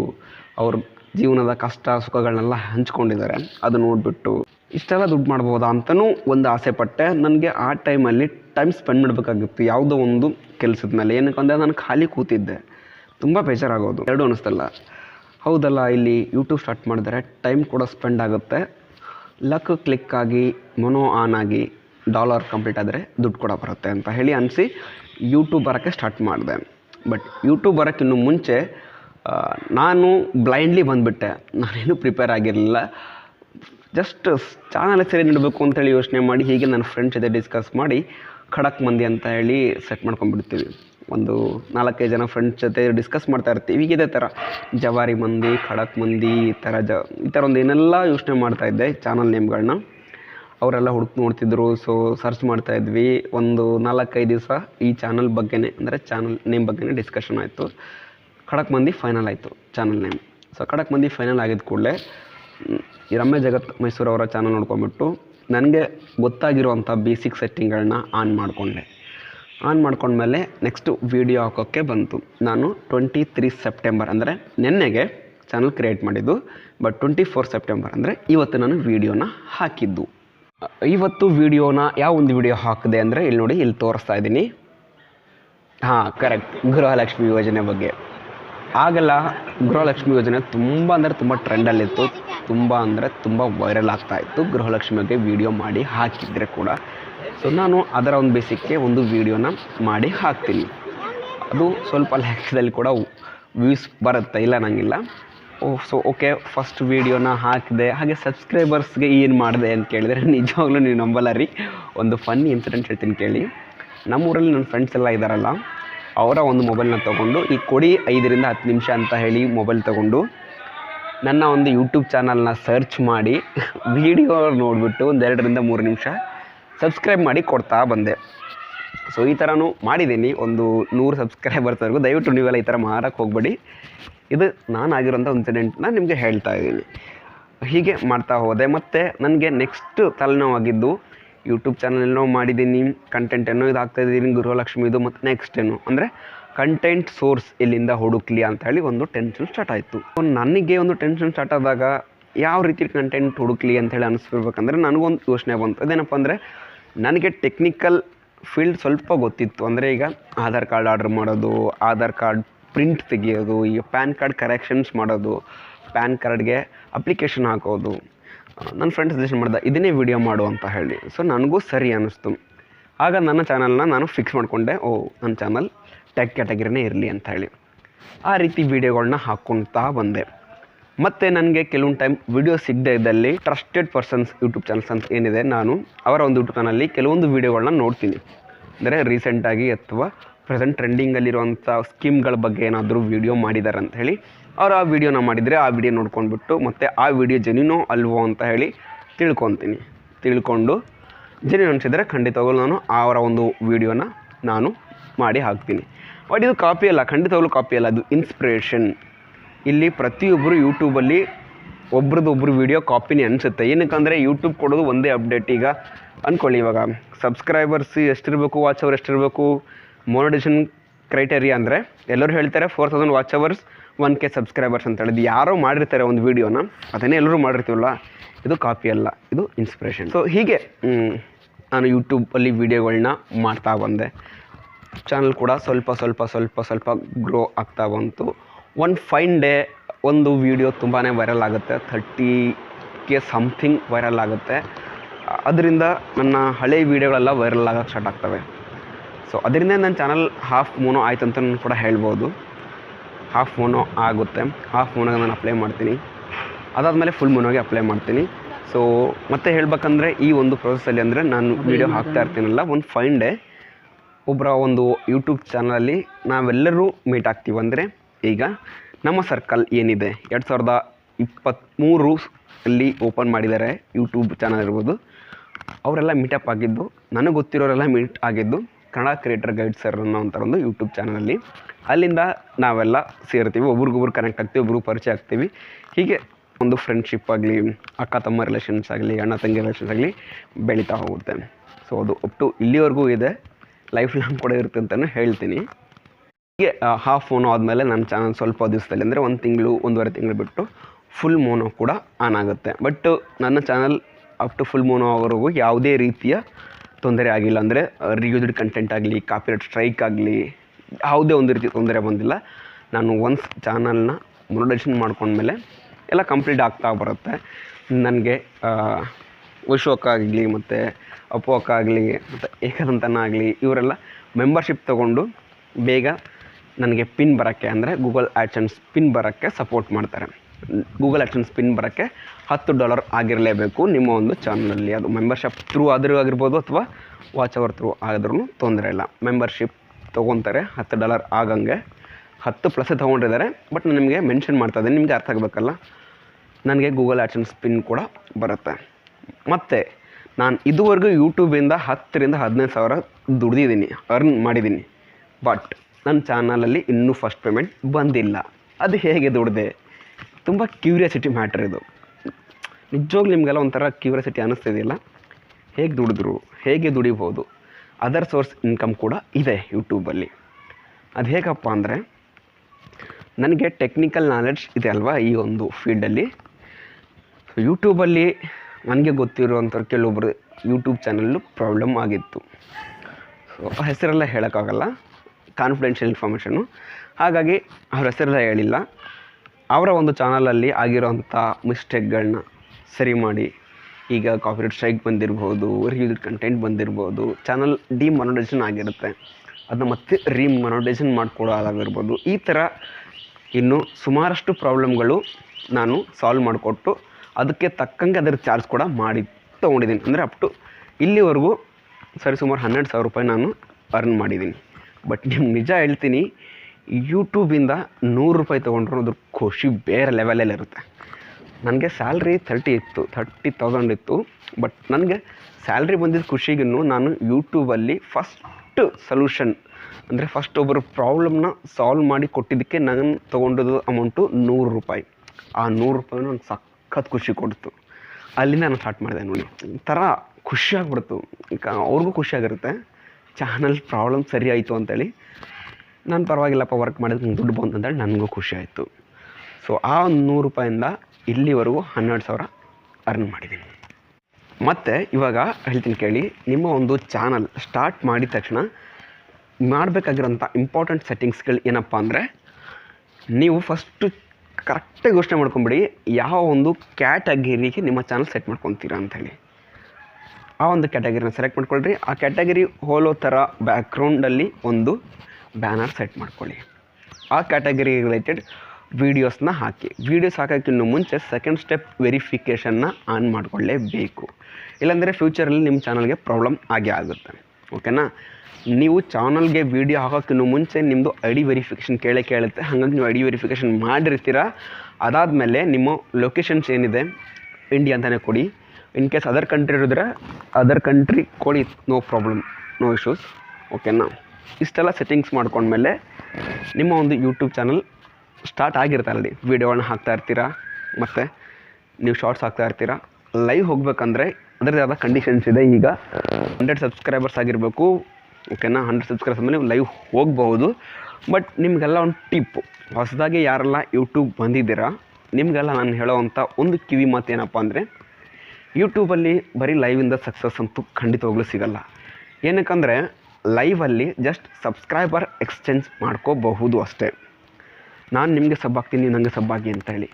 ಅವ್ರ ಜೀವನದ ಕಷ್ಟ ಸುಖಗಳನ್ನೆಲ್ಲ ಹಂಚ್ಕೊಂಡಿದ್ದಾರೆ. ಅದು ನೋಡಿಬಿಟ್ಟು ಇಷ್ಟೆಲ್ಲ ದುಡ್ಡು ಮಾಡ್ಬೋದಾ ಅಂತಲೂ ಒಂದು ಆಸೆ ಪಟ್ಟೆ. ನನಗೆ ಆ ಟೈಮಲ್ಲಿ ಟೈಮ್ ಸ್ಪೆಂಡ್ ಮಾಡಬೇಕಾಗಿತ್ತು. ಯಾವುದೋ ಒಂದು ಕೆಲಸದ ಮೇಲೆ ಏನಕ್ಕಂದರೆ ನಾನು ಖಾಲಿ ಕೂತಿದ್ದೆ. ತುಂಬ ಬೇಜಾರಾಗೋದು. ಎರಡು ಅನಿಸ್ತಲ್ಲ. ಹೌದಲ್ಲ, ಇಲ್ಲಿ ಯೂಟ್ಯೂಬ್ ಸ್ಟಾರ್ಟ್ ಮಾಡಿದರೆ ಟೈಮ್ ಕೂಡ ಸ್ಪೆಂಡ್ ಆಗುತ್ತೆ. ಲಕ್ ಕ್ಲಿಕ್ ಆಗಿ ಮೊನೋ ಆನ್ ಆಗಿ ಡಾಲರ್ ಕಂಪ್ಲೀಟ್ ಆದರೆ ದುಡ್ಡು ಕೂಡ ಬರುತ್ತೆ ಅಂತ ಹೇಳಿ ಅನಿಸಿ ಯೂಟ್ಯೂಬ್ ಬರೋಕ್ಕೆ ಸ್ಟಾರ್ಟ್ ಮಾಡಿದೆ. ಬಟ್ ಯೂಟ್ಯೂಬ್ ಬರೋಕ್ಕಿನ್ನೂ ಮುಂಚೆ ನಾನು ಬ್ಲೈಂಡ್ಲಿ ಬಂದುಬಿಟ್ಟೆ. ನಾನೇನು ಪ್ರಿಪೇರ್ ಆಗಿರಲಿಲ್ಲ. ಜಸ್ಟ್ ಚಾನಲ್ ಸರಿ ನೀಡಬೇಕು ಅಂತೇಳಿ ಯೋಚನೆ ಮಾಡಿ, ಹೀಗೆ ನನ್ನ ಫ್ರೆಂಡ್ಸ್ ಜೊತೆ ಡಿಸ್ಕಸ್ ಮಾಡಿ, ಖಡಕ್ ಮಂದಿ ಅಂತ ಹೇಳಿ ಸೆಟ್ ಮಾಡ್ಕೊಂಡ್ಬಿಡ್ತೀವಿ. ಒಂದು ನಾಲ್ಕೈದು ಜನ ಫ್ರೆಂಡ್ಸ್ ಜೊತೆ ಡಿಸ್ಕಸ್ ಮಾಡ್ತಾ ಇರ್ತೀವಿ. ಈಗ ಇದೇ ಥರ ಜವಾರಿ ಮಂದಿ, ಖಡಕ್ ಮಂದಿ ಈ ಥರ ಜ, ಈ ಥರ ಒಂದು ಏನೆಲ್ಲ ಯೋಚನೆ ಮಾಡ್ತಾ ಇದ್ದೆ ಚಾನಲ್ ನೇಮ್ಗಳನ್ನ. ಅವರೆಲ್ಲ ಹುಡುಕಿ ನೋಡ್ತಿದ್ರು ಸೊ ಸರ್ಚ್ ಮಾಡ್ತಾ ಇದ್ವಿ. ಒಂದು ನಾಲ್ಕೈದು ದಿವಸ ಈ ಚಾನಲ್ ಬಗ್ಗೆನೇ, ಅಂದರೆ ಚಾನಲ್ ನೇಮ್ ಬಗ್ಗೆನೇ ಡಿಸ್ಕಷನ್ ಆಯಿತು. ಖಡಕ್ ಮಂದಿ ಫೈನಲ್ ಆಯಿತು ಚಾನಲ್ ನೇಮ್. ಸೊ ಖಡಕ್ ಮಂದಿ ಫೈನಲ್ ಆಗಿದ ಕೂಡಲೇ ರಮ್ಯ ಜಗತ್ ಮೈಸೂರು ಅವರ ಚಾನಲ್ ನೋಡ್ಕೊಂಬಿಟ್ಟು ನನಗೆ ಗೊತ್ತಾಗಿರುವಂಥ ಬೇಸಿಕ್ ಸೆಟ್ಟಿಂಗ್ಗಳನ್ನ ಆನ್ ಮಾಡಿಕೊಂಡೆ. ಆನ್ ಮಾಡ್ಕೊಂಡ್ಮೇಲೆ ನೆಕ್ಸ್ಟು ವೀಡಿಯೋ ಹಾಕೋಕ್ಕೆ ಬಂತು. ನಾನು ಟ್ವೆಂಟಿ ತ್ರೀ ಸೆಪ್ಟೆಂಬರ್ ಅಂದರೆ ನಿನ್ನೆಗೆ ಚಾನಲ್ ಕ್ರಿಯೇಟ್ ಮಾಡಿದ್ದು, ಬಟ್ ಟ್ವೆಂಟಿ ಫೋರ್ ಸೆಪ್ಟೆಂಬರ್ ಅಂದರೆ ಇವತ್ತು ನಾನು ವೀಡಿಯೋನ ಹಾಕಿದ್ದು. ಇವತ್ತು ವೀಡಿಯೋನ ಯಾವ ಒಂದು ವೀಡಿಯೋ ಹಾಕಿದೆ ಅಂದರೆ ಇಲ್ಲಿ ನೋಡಿ, ಇಲ್ಲಿ ತೋರಿಸ್ತಾ ಇದ್ದೀನಿ. ಹಾಂ ಕರೆಕ್ಟ್ ಗೃಹಲಕ್ಷ್ಮಿ ಯೋಜನೆ ಬಗ್ಗೆ. ಆಗೆಲ್ಲ, ಗೃಹಲಕ್ಷ್ಮಿ ಯೋಜನೆ ತುಂಬ ಅಂದರೆ ತುಂಬ ಟ್ರೆಂಡಲ್ಲಿತ್ತು ತುಂಬ ಅಂದರೆ ತುಂಬ ವೈರಲ್ ಆಗ್ತಾ ಇತ್ತು. ಗೃಹಲಕ್ಷ್ಮಿ ಬಗ್ಗೆ ವೀಡಿಯೋ ಮಾಡಿ ಹಾಕಿದರೆ ಕೂಡ ಸೊ ನಾನು ಅದರ ಒಂದು ಬೇಸಿಕ್ಗೆ ಒಂದು ವೀಡಿಯೋನ ಮಾಡಿ ಹಾಕ್ತೀನಿ. ಅದು ಸ್ವಲ್ಪ ಲೆಕ್ಕದಲ್ಲಿ ಕೂಡ ವ್ಯೂಸ್ ಬರುತ್ತೆ ಇಲ್ಲ ನನಗಿಲ್ಲ ಓ ಸೊ ಓಕೆ ಫಸ್ಟ್ ವೀಡಿಯೋನ ಹಾಕಿದೆ. ಹಾಗೆ ಸಬ್ಸ್ಕ್ರೈಬರ್ಸ್ಗೆ ಏನು ಮಾಡಿದೆ ಅಂತ ಕೇಳಿದರೆ ನಿಜವಾಗ್ಲೂ ನೀವು ನಂಬಲ್ಲ ರೀ. ಒಂದು ಫನ್ನಿ ಇನ್ಸಿಡೆಂಟ್ ಹೇಳ್ತೀನಿ ಕೇಳಿ. ನಮ್ಮೂರಲ್ಲಿ ನನ್ನ ಫ್ರೆಂಡ್ಸ್ ಎಲ್ಲ ಇದ್ದಾರಲ್ಲ ಅವರ ಒಂದು ಮೊಬೈಲ್ನ ತೊಗೊಂಡು ಈ ಕೊಡಿ ಐದರಿಂದ ಹತ್ತು ನಿಮಿಷ ಅಂತ ಹೇಳಿ ಮೊಬೈಲ್ ತೊಗೊಂಡು ನನ್ನ ಒಂದು ಯೂಟ್ಯೂಬ್ ಚಾನಲ್ನ ಸರ್ಚ್ ಮಾಡಿ ವೀಡಿಯೋ ನೋಡಿಬಿಟ್ಟು ಒಂದು ಎರಡರಿಂದ ಮೂರು ನಿಮಿಷ ಸಬ್ಸ್ಕ್ರೈಬ್ ಮಾಡಿ ಕೊಡ್ತಾ ಬಂದೆ. ಸೊ ಈ ಥರನೂ ಮಾಡಿದ್ದೀನಿ. ಒಂದು ನೂರು ಸಬ್ಸ್ಕ್ರೈಬರ್ಸ್ವರೆಗೂ ದಯವಿಟ್ಟು ನೀವೆಲ್ಲ ಈ ಥರ ಮಾರಕ್ಕೆ ಹೋಗಬೇಡಿ. ಇದು ನಾನು ಆಗಿರೋಂಥ ಇನ್ಸಿಡೆಂಟ್ನ ನಿಮಗೆ ಹೇಳ್ತಾ ಇದ್ದೀನಿ. ಹೀಗೆ ಮಾಡ್ತಾ ಹೋದೆ. ಮತ್ತು ನನಗೆ ನೆಕ್ಸ್ಟ್ ತಲೆನೋವಾಗಿದ್ದು ಯೂಟ್ಯೂಬ್ ಚಾನಲ್ನೋ ಮಾಡಿದ್ದೀನಿ. ಕಂಟೆಂಟ್ ಏನೋ ಇದು ಆಗ್ತಾ ಇದ್ದೀನಿ ಗೃಹಲಕ್ಷ್ಮಿದು ಮತ್ತು ನೆಕ್ಸ್ಟ್ ಏನು ಅಂದರೆ ಕಂಟೆಂಟ್ ಸೋರ್ಸ್ ಎಲ್ಲಿಂದ ಹುಡುಕ್ಲಿ ಅಂತ ಹೇಳಿ ಒಂದು ಟೆನ್ಷನ್ ಸ್ಟಾರ್ಟ್ ಆಯಿತು. ನನಗೆ ಒಂದು ಟೆನ್ಷನ್ ಸ್ಟಾರ್ಟ್ ಆದಾಗ ಯಾವ ರೀತಿ ಕಂಟೆಂಟ್ ಹುಡುಕ್ಲಿ ಅಂತ ಹೇಳಿ ಅನಿಸ್ಬಿಡ್ಬೇಕಂದ್ರೆ ನನಗೊಂದು ಯೋಚನೆ ಬಂತು. ಅದೇನಪ್ಪ ಅಂದರೆ ನನಗೆ ಟೆಕ್ನಿಕಲ್ ಫೀಲ್ಡ್ ಸ್ವಲ್ಪ ಗೊತ್ತಿತ್ತು. ಅಂದರೆ ಈಗ ಆಧಾರ್ ಕಾರ್ಡ್ ಆರ್ಡ್ರ್ ಮಾಡೋದು, ಆಧಾರ್ ಕಾರ್ಡ್ ಪ್ರಿಂಟ್ ತೆಗಿಯೋದು, ಈಗ ಪ್ಯಾನ್ ಕಾರ್ಡ್ ಕರೆಕ್ಷನ್ಸ್ ಮಾಡೋದು, ಪ್ಯಾನ್ ಕಾರ್ಡ್ಗೆ ಅಪ್ಲಿಕೇಶನ್ ಹಾಕೋದು. ನನ್ನ ಫ್ರೆಂಡ್ ಸಜೆಷನ್ ಮಾಡ್ದೆ, ಇದನ್ನೇ ವಿಡಿಯೋ ಮಾಡು ಅಂತ ಹೇಳಿ. ಸೊ ನನಗೂ ಸರಿ ಅನ್ನಿಸ್ತು ಆಗ ನನ್ನ ಚಾನಲ್ನ ನಾನು ಫಿಕ್ಸ್ ಮಾಡಿಕೊಂಡೆ, ಓ ನನ್ನ ಚಾನಲ್ ಟೆಕ್ ಕ್ಯಾಟಗರಿನೇ ಇರಲಿ ಅಂತ ಹೇಳಿ. ಆ ರೀತಿ ವೀಡಿಯೋಗಳನ್ನ ಹಾಕ್ಕೊಳ್ತಾ ಬಂದೆ. ಮತ್ತು ನನಗೆ ಕೆಲವೊಂದು ಟೈಮ್ ವಿಡಿಯೋ ಸಿಗದೇ ಇದ್ದಲ್ಲಿ ಟ್ರಸ್ಟೆಡ್ ಪರ್ಸನ್ಸ್ ಯೂಟ್ಯೂಬ್ ಚಾನಲ್ಸ್ ಅಂತ ಏನಿದೆ, ನಾನು ಅವರ ಒಂದು ಯೂಟ್ಯೂಬ್ ಚಾನಲ್ಲಿ ಕೆಲವೊಂದು ವೀಡಿಯೋಗಳನ್ನ ನೋಡ್ತೀನಿ. ಅಂದರೆ ರೀಸೆಂಟಾಗಿ ಅಥವಾ ಪ್ರೆಸೆಂಟ್ ಟ್ರೆಂಡಿಂಗಲ್ಲಿರುವಂಥ ಸ್ಕೀಮ್ಗಳ ಬಗ್ಗೆ ಏನಾದರೂ ವೀಡಿಯೋ ಮಾಡಿದ್ದಾರೆ ಅಂತ ಹೇಳಿ, ಅವ್ರು ಆ ವೀಡಿಯೋನ ಮಾಡಿದರೆ ಆ ವಿಡಿಯೋ ನೋಡ್ಕೊಂಡ್ಬಿಟ್ಟು ಮತ್ತು ಆ ವಿಡಿಯೋ ಜೆನ್ಯೂನೋ ಅಲ್ವೋ ಅಂತ ಹೇಳಿ ತಿಳ್ಕೊತೀನಿ. ತಿಳ್ಕೊಂಡು ಜೆನ್ಯೂನ್ ಅನಿಸಿದರೆ ಖಂಡಿತವಾಗಲು ನಾನು ಅವರ ಒಂದು ವೀಡಿಯೋನ ನಾನು ಮಾಡಿ ಹಾಕ್ತೀನಿ. ಬಟ್ ಇದು ಕಾಪಿ ಅಲ್ಲ ಖಂಡಿತವಾಗ್ಲೂ ಕಾಪಿ ಅಲ್ಲ, ಅದು ಇನ್ಸ್ಪಿರೇಷನ್ ಇಲ್ಲಿ ಪ್ರತಿಯೊಬ್ಬರು ಯೂಟ್ಯೂಬಲ್ಲಿ ಒಬ್ರದ್ದು ಒಬ್ರು ವೀಡಿಯೋ ಕಾಪಿನೇ ಅನಿಸುತ್ತೆ. ಏನಕ್ಕಂದರೆ ಯೂಟ್ಯೂಬ್ ಕೊಡೋದು ಒಂದೇ ಅಪ್ಡೇಟ್ ಈಗ. ಅಂದ್ಕೊಳ್ಳಿ ಇವಾಗ. ಸಬ್ಸ್ಕ್ರೈಬರ್ಸ್ ಎಷ್ಟಿರಬೇಕು ವಾಚ್ ಅವರ್ ಎಷ್ಟಿರಬೇಕು? ಮೋನಡೇಷನ್ ಕ್ರೈಟೇರಿಯಾ ಅಂದರೆ ಎಲ್ಲರೂ ಹೇಳ್ತಾರೆ four thousand watch hours one K subscribers ಅಂತ ಹೇಳಿದ್ದು. ಯಾರೋ ಮಾಡಿರ್ತಾರೆ ಒಂದು ವೀಡಿಯೋನ ಅದನ್ನೇ ಎಲ್ಲರೂ ಮಾಡಿರ್ತೀವಲ್ಲ? ಇದು ಕಾಪಿ ಅಲ್ಲ. ಇದು ಇನ್ಸ್ಪಿರೇಷನ್ ಸೊ ಹೀಗೆ ನಾನು ಯೂಟ್ಯೂಬಲ್ಲಿ ವೀಡಿಯೋಗಳನ್ನ ಮಾಡ್ತಾ ಬಂದೆ. ಚಾನಲ್ ಕೂಡ ಸ್ವಲ್ಪ ಸ್ವಲ್ಪ ಸ್ವಲ್ಪ ಸ್ವಲ್ಪ ಗ್ರೋ ಆಗ್ತಾ ಬಂತು. ಒನ್ ಫೈನ್ ಡೇ ಒಂದು ವೀಡಿಯೋ ತುಂಬಾ ವೈರಲ್ ಆಗುತ್ತೆ. ಥರ್ಟಿ ಕೆ ಸಮಥಿಂಗ್ ವೈರಲ್ ಆಗುತ್ತೆ. ಅದರಿಂದ ನನ್ನ ಹಳೆ ವೀಡಿಯೋಗಳೆಲ್ಲ ವೈರಲ್ ಆಗೋಕ್ಕೆ ಸ್ಟಾರ್ಟ್ ಆಗ್ತವೆ. ಸೊ ಅದರಿಂದ ನನ್ನ ಚಾನಲ್ ಹಾಫ್ ಮೋನೋ ಆಯ್ತು ಅಂತ ಕೂಡ ಹೇಳ್ಬೋದು. ಹಾಫ್ ಮೋನೋ ಆಗುತ್ತೆ. ಹಾಫ್ ಮೋನೋಗೆ ನಾನು ಅಪ್ಲೈ ಮಾಡ್ತೀನಿ. ಅದಾದಮೇಲೆ ಫುಲ್ ಮೋನೋಗೆ ಅಪ್ಲೈ ಮಾಡ್ತೀನಿ. ಸೊ ಮತ್ತೆ ಹೇಳಬೇಕಂದ್ರೆ ಈ ಒಂದು ಪ್ರೊಸೆಸಲ್ಲಿ ಅಂದರೆ ನಾನು ವೀಡಿಯೋ ಹಾಕ್ತಾ ಇರ್ತೀನಲ್ಲ ಒಂದು ಫೈನ್ ಡೇ ಒಬ್ಬರ ಒಂದು ಯೂಟ್ಯೂಬ್ ಚಾನಲಲ್ಲಿ ನಾವೆಲ್ಲರೂ ಮೀಟ್ ಆಗ್ತೀವಿ ಅಂದರೆ ಈಗ ನಮ್ಮ ಸರ್ಕಲ್ ಏನಿದೆ? ಎರಡು ಸಾವಿರದ ಇಪ್ಪತ್ತ್ಮೂರು ಅಲ್ಲಿ ಓಪನ್ ಮಾಡಿದ್ದಾರೆ ಯೂಟ್ಯೂಬ್ ಚಾನಲ್ ಇರ್ಬೋದು. ಅವರೆಲ್ಲ ಮೀಟಪ್ ಆಗಿದ್ದು, ನನಗೆ ಗೊತ್ತಿರೋರೆಲ್ಲ ಮೀಟ್ ಆಗಿದ್ದು ಕನ್ನಡ ಕ್ರಿಯೇಟರ್ ಗೈಡ್ ಸರ್ ಅನ್ನೋ ಅಂತ ಒಂದು ಯೂಟ್ಯೂಬ್ ಚಾನಲಲ್ಲಿ ಅಲ್ಲಿಂದ ನಾವೆಲ್ಲ ಸೇರ್ತೀವಿ, ಒಬ್ರಿಗೊಬ್ರು ಕನೆಕ್ಟ್ ಆಗ್ತೀವಿ, ಒಬ್ರಿಗೂ ಪರಿಚಯ ಆಗ್ತೀವಿ. ಹೀಗೆ ಒಂದು ಫ್ರೆಂಡ್ಶಿಪ್ ಆಗಲಿ, ಅಕ್ಕ ತಮ್ಮ ರಿಲೇಷನ್ಸ್ ಆಗಲಿ, ಅಣ್ಣ ತಂಗಿ ರಿಲೇಷನ್ಸ್ ಆಗಲಿ ಬೆಳೀತಾ ಹೋಗುತ್ತೆ. ಸೊ ಅದು ಅಪ್ ಟು ಇಲ್ಲಿವರೆಗೂ ಇದೆ. ಲೈಫ್ ಲಾಂಗ್ ಕೂಡ ಇರುತ್ತೆ ಅಂತಲೂ ಹೇಳ್ತೀನಿ. ಹೀಗೆ ಹಾಫ್ ಮೋನೋ ಆದಮೇಲೆ ನನ್ನ ಚಾನಲ್ ಸ್ವಲ್ಪ ದಿವಸದಲ್ಲಿ ಅಂದರೆ ಒಂದು ತಿಂಗಳು, ಒಂದೂವರೆ ತಿಂಗಳು ಬಿಟ್ಟು ಫುಲ್ ಮೋನೋ ಕೂಡ ಆನ್ ಆಗುತ್ತೆ. ಬಟ್ ನನ್ನ channel up to full mono ಆಗೋವರೆಗೂ ಯಾವುದೇ ರೀತಿಯ ತೊಂದರೆ ಆಗಿಲ್ಲ. ಅಂದರೆ ರಿಯೂಸ್ಡ್ ಕಂಟೆಂಟ್ ಆಗಲಿ ಕಾಪಿರೈಟ್ ಸ್ಟ್ರೈಕ್ ಆಗಲಿ, ಯಾವುದೇ ಒಂದು ರೀತಿ ತೊಂದರೆ ಬಂದಿಲ್ಲ. ನಾನು ಒನ್ಸ್ ಚಾನಲ್ನ ಮೊನಡೇಷನ್ ಮಾಡ್ಕೊಂಡ್ಮೇಲೆ ಎಲ್ಲ ಕಂಪ್ಲೀಟ್ ಆಗ್ತಾ ಬರುತ್ತೆ. ನನಗೆ ವಿಶ್ವಕ್ಕ ಆಗಲಿ ಮತ್ತು ಅಪ್ಪು ಅಕ್ಕ ಆಗಲಿ ಮತ್ತು ಏಕದಂತನ ಆಗಲಿ ಇವರೆಲ್ಲ ಮೆಂಬರ್ಶಿಪ್ ತೊಗೊಂಡು ಬೇಗ ನನಗೆ ಪಿನ್ ಬರೋಕ್ಕೆ ಅಂದರೆ ಗೂಗಲ್ ಆ್ಯಡ್ಸನ್ಸ್ ಪಿನ್ ಬರೋಕ್ಕೆ ಸಪೋರ್ಟ್ ಮಾಡ್ತಾರೆ. ಗೂಗಲ್ ಆ್ಯಡ್ಸನ್ಸ್ ಪಿನ್ ಬರೋಕ್ಕೆ ಹತ್ತು ಡಾಲರ್ ಆಗಿರಲೇಬೇಕು ನಿಮ್ಮ ಒಂದು ಚಾನಲಲ್ಲಿ. ಅದು ಮೆಂಬರ್ಶಿಪ್ ಥ್ರೂ ಆದರೂ ಆಗಿರ್ಬೋದು ಅಥವಾ ವಾಚ್ ಅವರ್ ಥ್ರೂ ಆದ್ರೂ ತೊಂದರೆ ಇಲ್ಲ. ಮೆಂಬರ್ಶಿಪ್ ತೊಗೊತಾರೆ, ಹತ್ತು ಡಾಲರ್ ಆಗಂಗೆ ಹತ್ತು ಪ್ಲಸ್ ತೊಗೊಂಡಿದ್ದಾರೆ. ಬಟ್ ನಾನು ನಿಮಗೆ ಮೆನ್ಷನ್ ಮಾಡ್ತಾ ಇದ್ದೀನಿ, ನಿಮಗೆ ಅರ್ಥ ಆಗಬೇಕಲ್ಲ? ನನಗೆ ಗೂಗಲ್ ಆ್ಯಡ್ಸನ್ಸ್ ಪಿನ್ ಕೂಡ ಬರುತ್ತೆ. ಮತ್ತು ನಾನು ಇದುವರೆಗೂ ಯೂಟ್ಯೂಬಿಂದ ಹತ್ತರಿಂದ ಹದಿನೈದು ಸಾವಿರ ದುಡ್ದಿದ್ದೀನಿ, ಅರ್ನ್ ಮಾಡಿದ್ದೀನಿ. ಬಟ್ ನನ್ನ ಚಾನಲಲ್ಲಿ ಇನ್ನೂ ಫಸ್ಟ್ ಪೇಮೆಂಟ್ ಬಂದಿಲ್ಲ. ಅದು ಹೇಗೆ ದುಡ್ದೆ? ತುಂಬ ಕ್ಯೂರಿಯಾಸಿಟಿ ಮ್ಯಾಟ್ರ್ ಇದು. ನಿಜವಾಗ್ಲೂ ನಿಮಗೆಲ್ಲ ಒಂಥರ ಕ್ಯೂರಿಯಾಸಿಟಿ ಅನ್ನಿಸ್ತಿದೆಯಲ್ಲ ಹೇಗೆ ದುಡಿದ್ರು? ಹೇಗೆ ದುಡಿಬೋದು? ಅದರ್ ಸೋರ್ಸ್ ಇನ್ಕಮ್ ಕೂಡ ಇದೆ ಯೂಟ್ಯೂಬಲ್ಲಿ ಅದು ಹೇಗಪ್ಪ ಅಂದರೆ, ನನಗೆ ಟೆಕ್ನಿಕಲ್ ನಾಲೆಡ್ಜ್ ಇದೆ ಅಲ್ವಾ ಈ ಒಂದು ಫೀಲ್ಡಲ್ಲಿ ಯೂಟ್ಯೂಬಲ್ಲಿ ನನಗೆ ಗೊತ್ತಿರುವಂಥವ್ರು ಕೆಲವೊಬ್ಬರು ಯೂಟ್ಯೂಬ್ ಚಾನಲ್ಲು ಪ್ರಾಬ್ಲಮ್ ಆಗಿತ್ತು. ಸೊ ಆ ಹೆಸರೆಲ್ಲ ಹೇಳೋಕ್ಕಾಗಲ್ಲ. ಕಾನ್ಫಿಡೆನ್ಷಿಯಲ್ ಇನ್ಫಾರ್ಮೇಷನು ಹಾಗಾಗಿ ಅವ್ರ ಹೆಸರೆಲ್ಲ ಹೇಳಿಲ್ಲ. ಅವರ ಒಂದು ಚಾನಲಲ್ಲಿ ಆಗಿರೋಂಥ ಮಿಸ್ಟೇಕ್ಗಳನ್ನ ಸರಿ ಮಾಡಿ ಈಗ ಕಾಪಿರೇಟ್ ಸ್ಟ್ರೈಕ್ ಬಂದಿರ್ಬೋದು ರಿವ್ಯೂಡ್ ಕಂಟೆಂಟ್ ಬಂದಿರ್ಬೋದು ಚಾನಲ್ ಡಿಮಾನಿಟೈಸೇಷನ್ ಆಗಿರುತ್ತೆ. ಅದನ್ನ ಮತ್ತೆ ರೀಮಾನಿಟೈಸೇಷನ್ ಮಾಡ್ಕೊಡೋದಾಗಿರ್ಬೋದು. ಈ ಥರ ಇನ್ನು ಸುಮಾರಷ್ಟು ಪ್ರಾಬ್ಲಮ್ಗಳು ನಾನು ಸಾಲ್ವ್ ಮಾಡಿಕೊಟ್ಟು ಅದಕ್ಕೆ ತಕ್ಕಂಗೆ ಅದರ ಚಾರ್ಜ್ ಕೂಡ ಮಾಡಿ ತೊಗೊಂಡಿದ್ದೀನಿ. ಅಂದರೆ ಅಪ್ ಟು ಇಲ್ಲಿವರೆಗೂ ಸರಿ ಸುಮಾರು ಹನ್ನೆರಡು ಸಾವಿರ ರೂಪಾಯಿ ನಾನು ಅರ್ನ್ ಮಾಡಿದ್ದೀನಿ. ಬಟ್ ನಿಮ್ಗೆ ನಿಜ ಹೇಳ್ತೀನಿ ಯೂಟ್ಯೂಬಿಂದ ನೂರು ರೂಪಾಯಿ ತೊಗೊಂಡ್ರು ಅದ್ರ ಖುಷಿ ಬೇರೆ ಲೆವೆಲಲ್ಲಿ ಇರುತ್ತೆ. ನನಗೆ ಸ್ಯಾಲ್ರಿ ತರ್ಟಿ ಇತ್ತು ತರ್ಟಿ ತೌಸಂಡ್ ಇತ್ತು ಬಟ್ ನನಗೆ ಸ್ಯಾಲ್ರಿ ಬಂದಿದ್ದ ಖುಷಿಗೂ ನಾನು ಯೂಟ್ಯೂಬಲ್ಲಿ ಫಸ್ಟ್ ಸೊಲ್ಯೂಷನ್ ಅಂದರೆ ಫಸ್ಟ್ ಒಬ್ಬರು ಪ್ರಾಬ್ಲಮ್ನ ಸಾಲ್ವ್ ಮಾಡಿ ಕೊಟ್ಟಿದ್ದಕ್ಕೆ ನಾನು ತೊಗೊಂಡದ್ದು ಅಮೌಂಟು ನೂರು ರೂಪಾಯಿ. ಆ ನೂರು ರೂಪಾಯಿ ನಂಗೆ ಸಖತ್ ಖುಷಿ ಕೊಡ್ತು. ಅಲ್ಲಿಂದ ನಾನು ಸ್ಟಾರ್ಟ್ ಮಾಡಿದೆ ನೋಡಿ. ಒಂಥರ ಖುಷಿ ಆಗ್ಬಿಡ್ತು. ಈಗ ಅವ್ರಿಗೂ ಖುಷಿಯಾಗಿರುತ್ತೆ ಚಾನಲ್ ಪ್ರಾಬ್ಲಮ್ ಸರಿ ಆಯಿತು ಅಂತೇಳಿ ನಾನು ಪರವಾಗಿಲ್ಲಪ್ಪ ವರ್ಕ್ ಮಾಡಿದ್ರೆ ನಂಗೆ ದುಡ್ಡು ಬಂತು ಅಂತೇಳಿ ನನಗೂ ಖುಷಿ ಆಯಿತು. ಸೊ ಆ ಒಂದು ನೂರು ರೂಪಾಯಿಂದ ಇಲ್ಲಿವರೆಗೂ ಹನ್ನೆರಡು ಸಾವಿರ ಅರ್ನ್ ಮಾಡಿದ್ದೀನಿ ಮತ್ತು ಇವಾಗ ಹೇಳ್ತೀನಿ ಕೇಳಿ, ನಿಮ್ಮ ಒಂದು ಚಾನಲ್ ಸ್ಟಾರ್ಟ್ ಮಾಡಿದ ತಕ್ಷಣ ಮಾಡಬೇಕಾಗಿರೋಂಥ ಇಂಪಾರ್ಟೆಂಟ್ ಸೆಟ್ಟಿಂಗ್ಸ್ಗಳು ಏನಪ್ಪ ಅಂದರೆ ನೀವು ಫಸ್ಟು ಕರೆಕ್ಟಾಗಿ ಯೋಚನೆ ಮಾಡ್ಕೊಂಬಿಡಿ, ಯಾವ ಒಂದು ಕ್ಯಾಟಗರಿಗೆ ನಿಮ್ಮ ಚಾನಲ್ ಸೆಟ್ ಮಾಡ್ಕೊತೀರಾ ಅಂಥೇಳಿ ಆ ಒಂದು ಕ್ಯಾಟಗರಿನ ಸೆಲೆಕ್ಟ್ ಮಾಡ್ಕೊಳ್ರಿ. ಆ ಕ್ಯಾಟಗರಿ ಹೋಲೋ ಥರ ಬ್ಯಾಕ್ಗ್ರೌಂಡಲ್ಲಿ ಒಂದು ಬ್ಯಾನರ್ ಸೆಟ್ ಮಾಡ್ಕೊಳ್ಳಿ. ಆ ಕ್ಯಾಟಗರಿ ರಿಲೇಟೆಡ್ ವೀಡಿಯೋಸ್ನ ಹಾಕಿ. ವೀಡಿಯೋಸ್ ಹಾಕೋಕ್ಕಿಂತ ಮುಂಚೆ ಸೆಕೆಂಡ್ ಸ್ಟೆಪ್ ವೆರಿಫಿಕೇಷನ್ನ ಆನ್ ಮಾಡಿಕೊಳ್ಳೇಬೇಕು. ಇಲ್ಲಾಂದರೆ ಫ್ಯೂಚರಲ್ಲಿ ನಿಮ್ಮ ಚಾನಲ್ಗೆ ಪ್ರಾಬ್ಲಮ್ ಆಗೇ ಆಗುತ್ತೆ. ಓಕೆನಾ ನೀವು ಚಾನಲ್ಗೆ ವೀಡಿಯೋ ಹಾಕೋಕ್ಕಿಂತ ಮುಂಚೆ ನಿಮ್ಮದು ಐ ಡಿ ವೆರಿಫಿಕೇಷನ್ ಕೇಳೇ ಕೇಳುತ್ತೆ. ಹಾಗಾಗಿ ನೀವು ಐ ಡಿ ವೆರಿಫಿಕೇಷನ್ ಮಾಡಿರ್ತೀರ? ಅದಾದಮೇಲೆ ನಿಮ್ಮ ಲೊಕೇಶನ್ಸ್ ಏನಿದೆ? ಇಂಡಿಯಾ ಅಂತಲೇ ಕೊಡಿ. ಇನ್ ಕೇಸ್ ಅದರ್ ಕಂಟ್ರಿ ಇರಿದ್ರೆ ಅದರ್ ಕಂಟ್ರಿ ಕೋಳಿ ನೋ ಪ್ರಾಬ್ಲಮ್ ನೋ ಇಶ್ಯೂಸ್ ಓಕೆನಾ ಇಷ್ಟೆಲ್ಲ ಸೆಟ್ಟಿಂಗ್ಸ್ ಮಾಡ್ಕೊಂಡ್ಮೇಲೆ ನಿಮ್ಮ ಒಂದು ಯೂಟ್ಯೂಬ್ ಚಾನಲ್ ಸ್ಟಾರ್ಟ್ ಆಗಿರ್ತಾರೆ ಅಲ್ಲಿ. ವೀಡಿಯೋಗಳನ್ನ ಹಾಕ್ತಾ ಇರ್ತೀರಾ? ಮತ್ತು ನೀವು ಶಾರ್ಟ್ಸ್ ಹಾಕ್ತಾ ಇರ್ತೀರಾ? ಲೈವ್ ಹೋಗ್ಬೇಕಂದ್ರೆ ಅದರದ್ದು ಆದ ಕಂಡೀಷನ್ಸ್ ಇದೆ ಈಗ. ಹಂಡ್ರೆಡ್ ಸಬ್ಸ್ಕ್ರೈಬರ್ಸ್ ಆಗಿರಬೇಕು. ಓಕೆನಾ ಹಂಡ್ರೆಡ್ ಸಬ್ಸ್ಕ್ರೈಬರ್ಸ್ ಮೇಲೆ ನೀವು ಲೈವ್ ಹೋಗ್ಬೋದು ಬಟ್ ನಿಮಗೆಲ್ಲ ಒಂದು ಟಿಪ್ ಹೊಸದಾಗಿ ಯಾರೆಲ್ಲ ಯೂಟ್ಯೂಬ್ ಬಂದಿದ್ದೀರಾ, ನಿಮಗೆಲ್ಲ ನಾನು ಹೇಳೋವಂಥ ಒಂದು ಕಿವಿ ಮಾತು ಏನಪ್ಪ ಅಂದರೆ ಯೂಟ್ಯೂಬಲ್ಲಿ ಬರೀ ಲೈವಿಂದ ಸಕ್ಸಸ್ ಅಂತೂ ಖಂಡಿತವಾಗ್ಲೂ ಸಿಗಲ್ಲ. ಏನಕ್ಕಂದರೆ ಲೈವಲ್ಲಿ ಜಸ್ಟ್ ಸಬ್ಸ್ಕ್ರೈಬರ್ ಎಕ್ಸ್ಚೇಂಜ್ ಮಾಡ್ಕೋಬಹುದು ಅಷ್ಟೇ. ನಾನು ನಿಮಗೆ ಸಬ್ ಹಾಕ್ತೀನಿ ನನಗೆ ಸಬ್ ಆಗಿ ಅಂತ ಹೇಳಿ.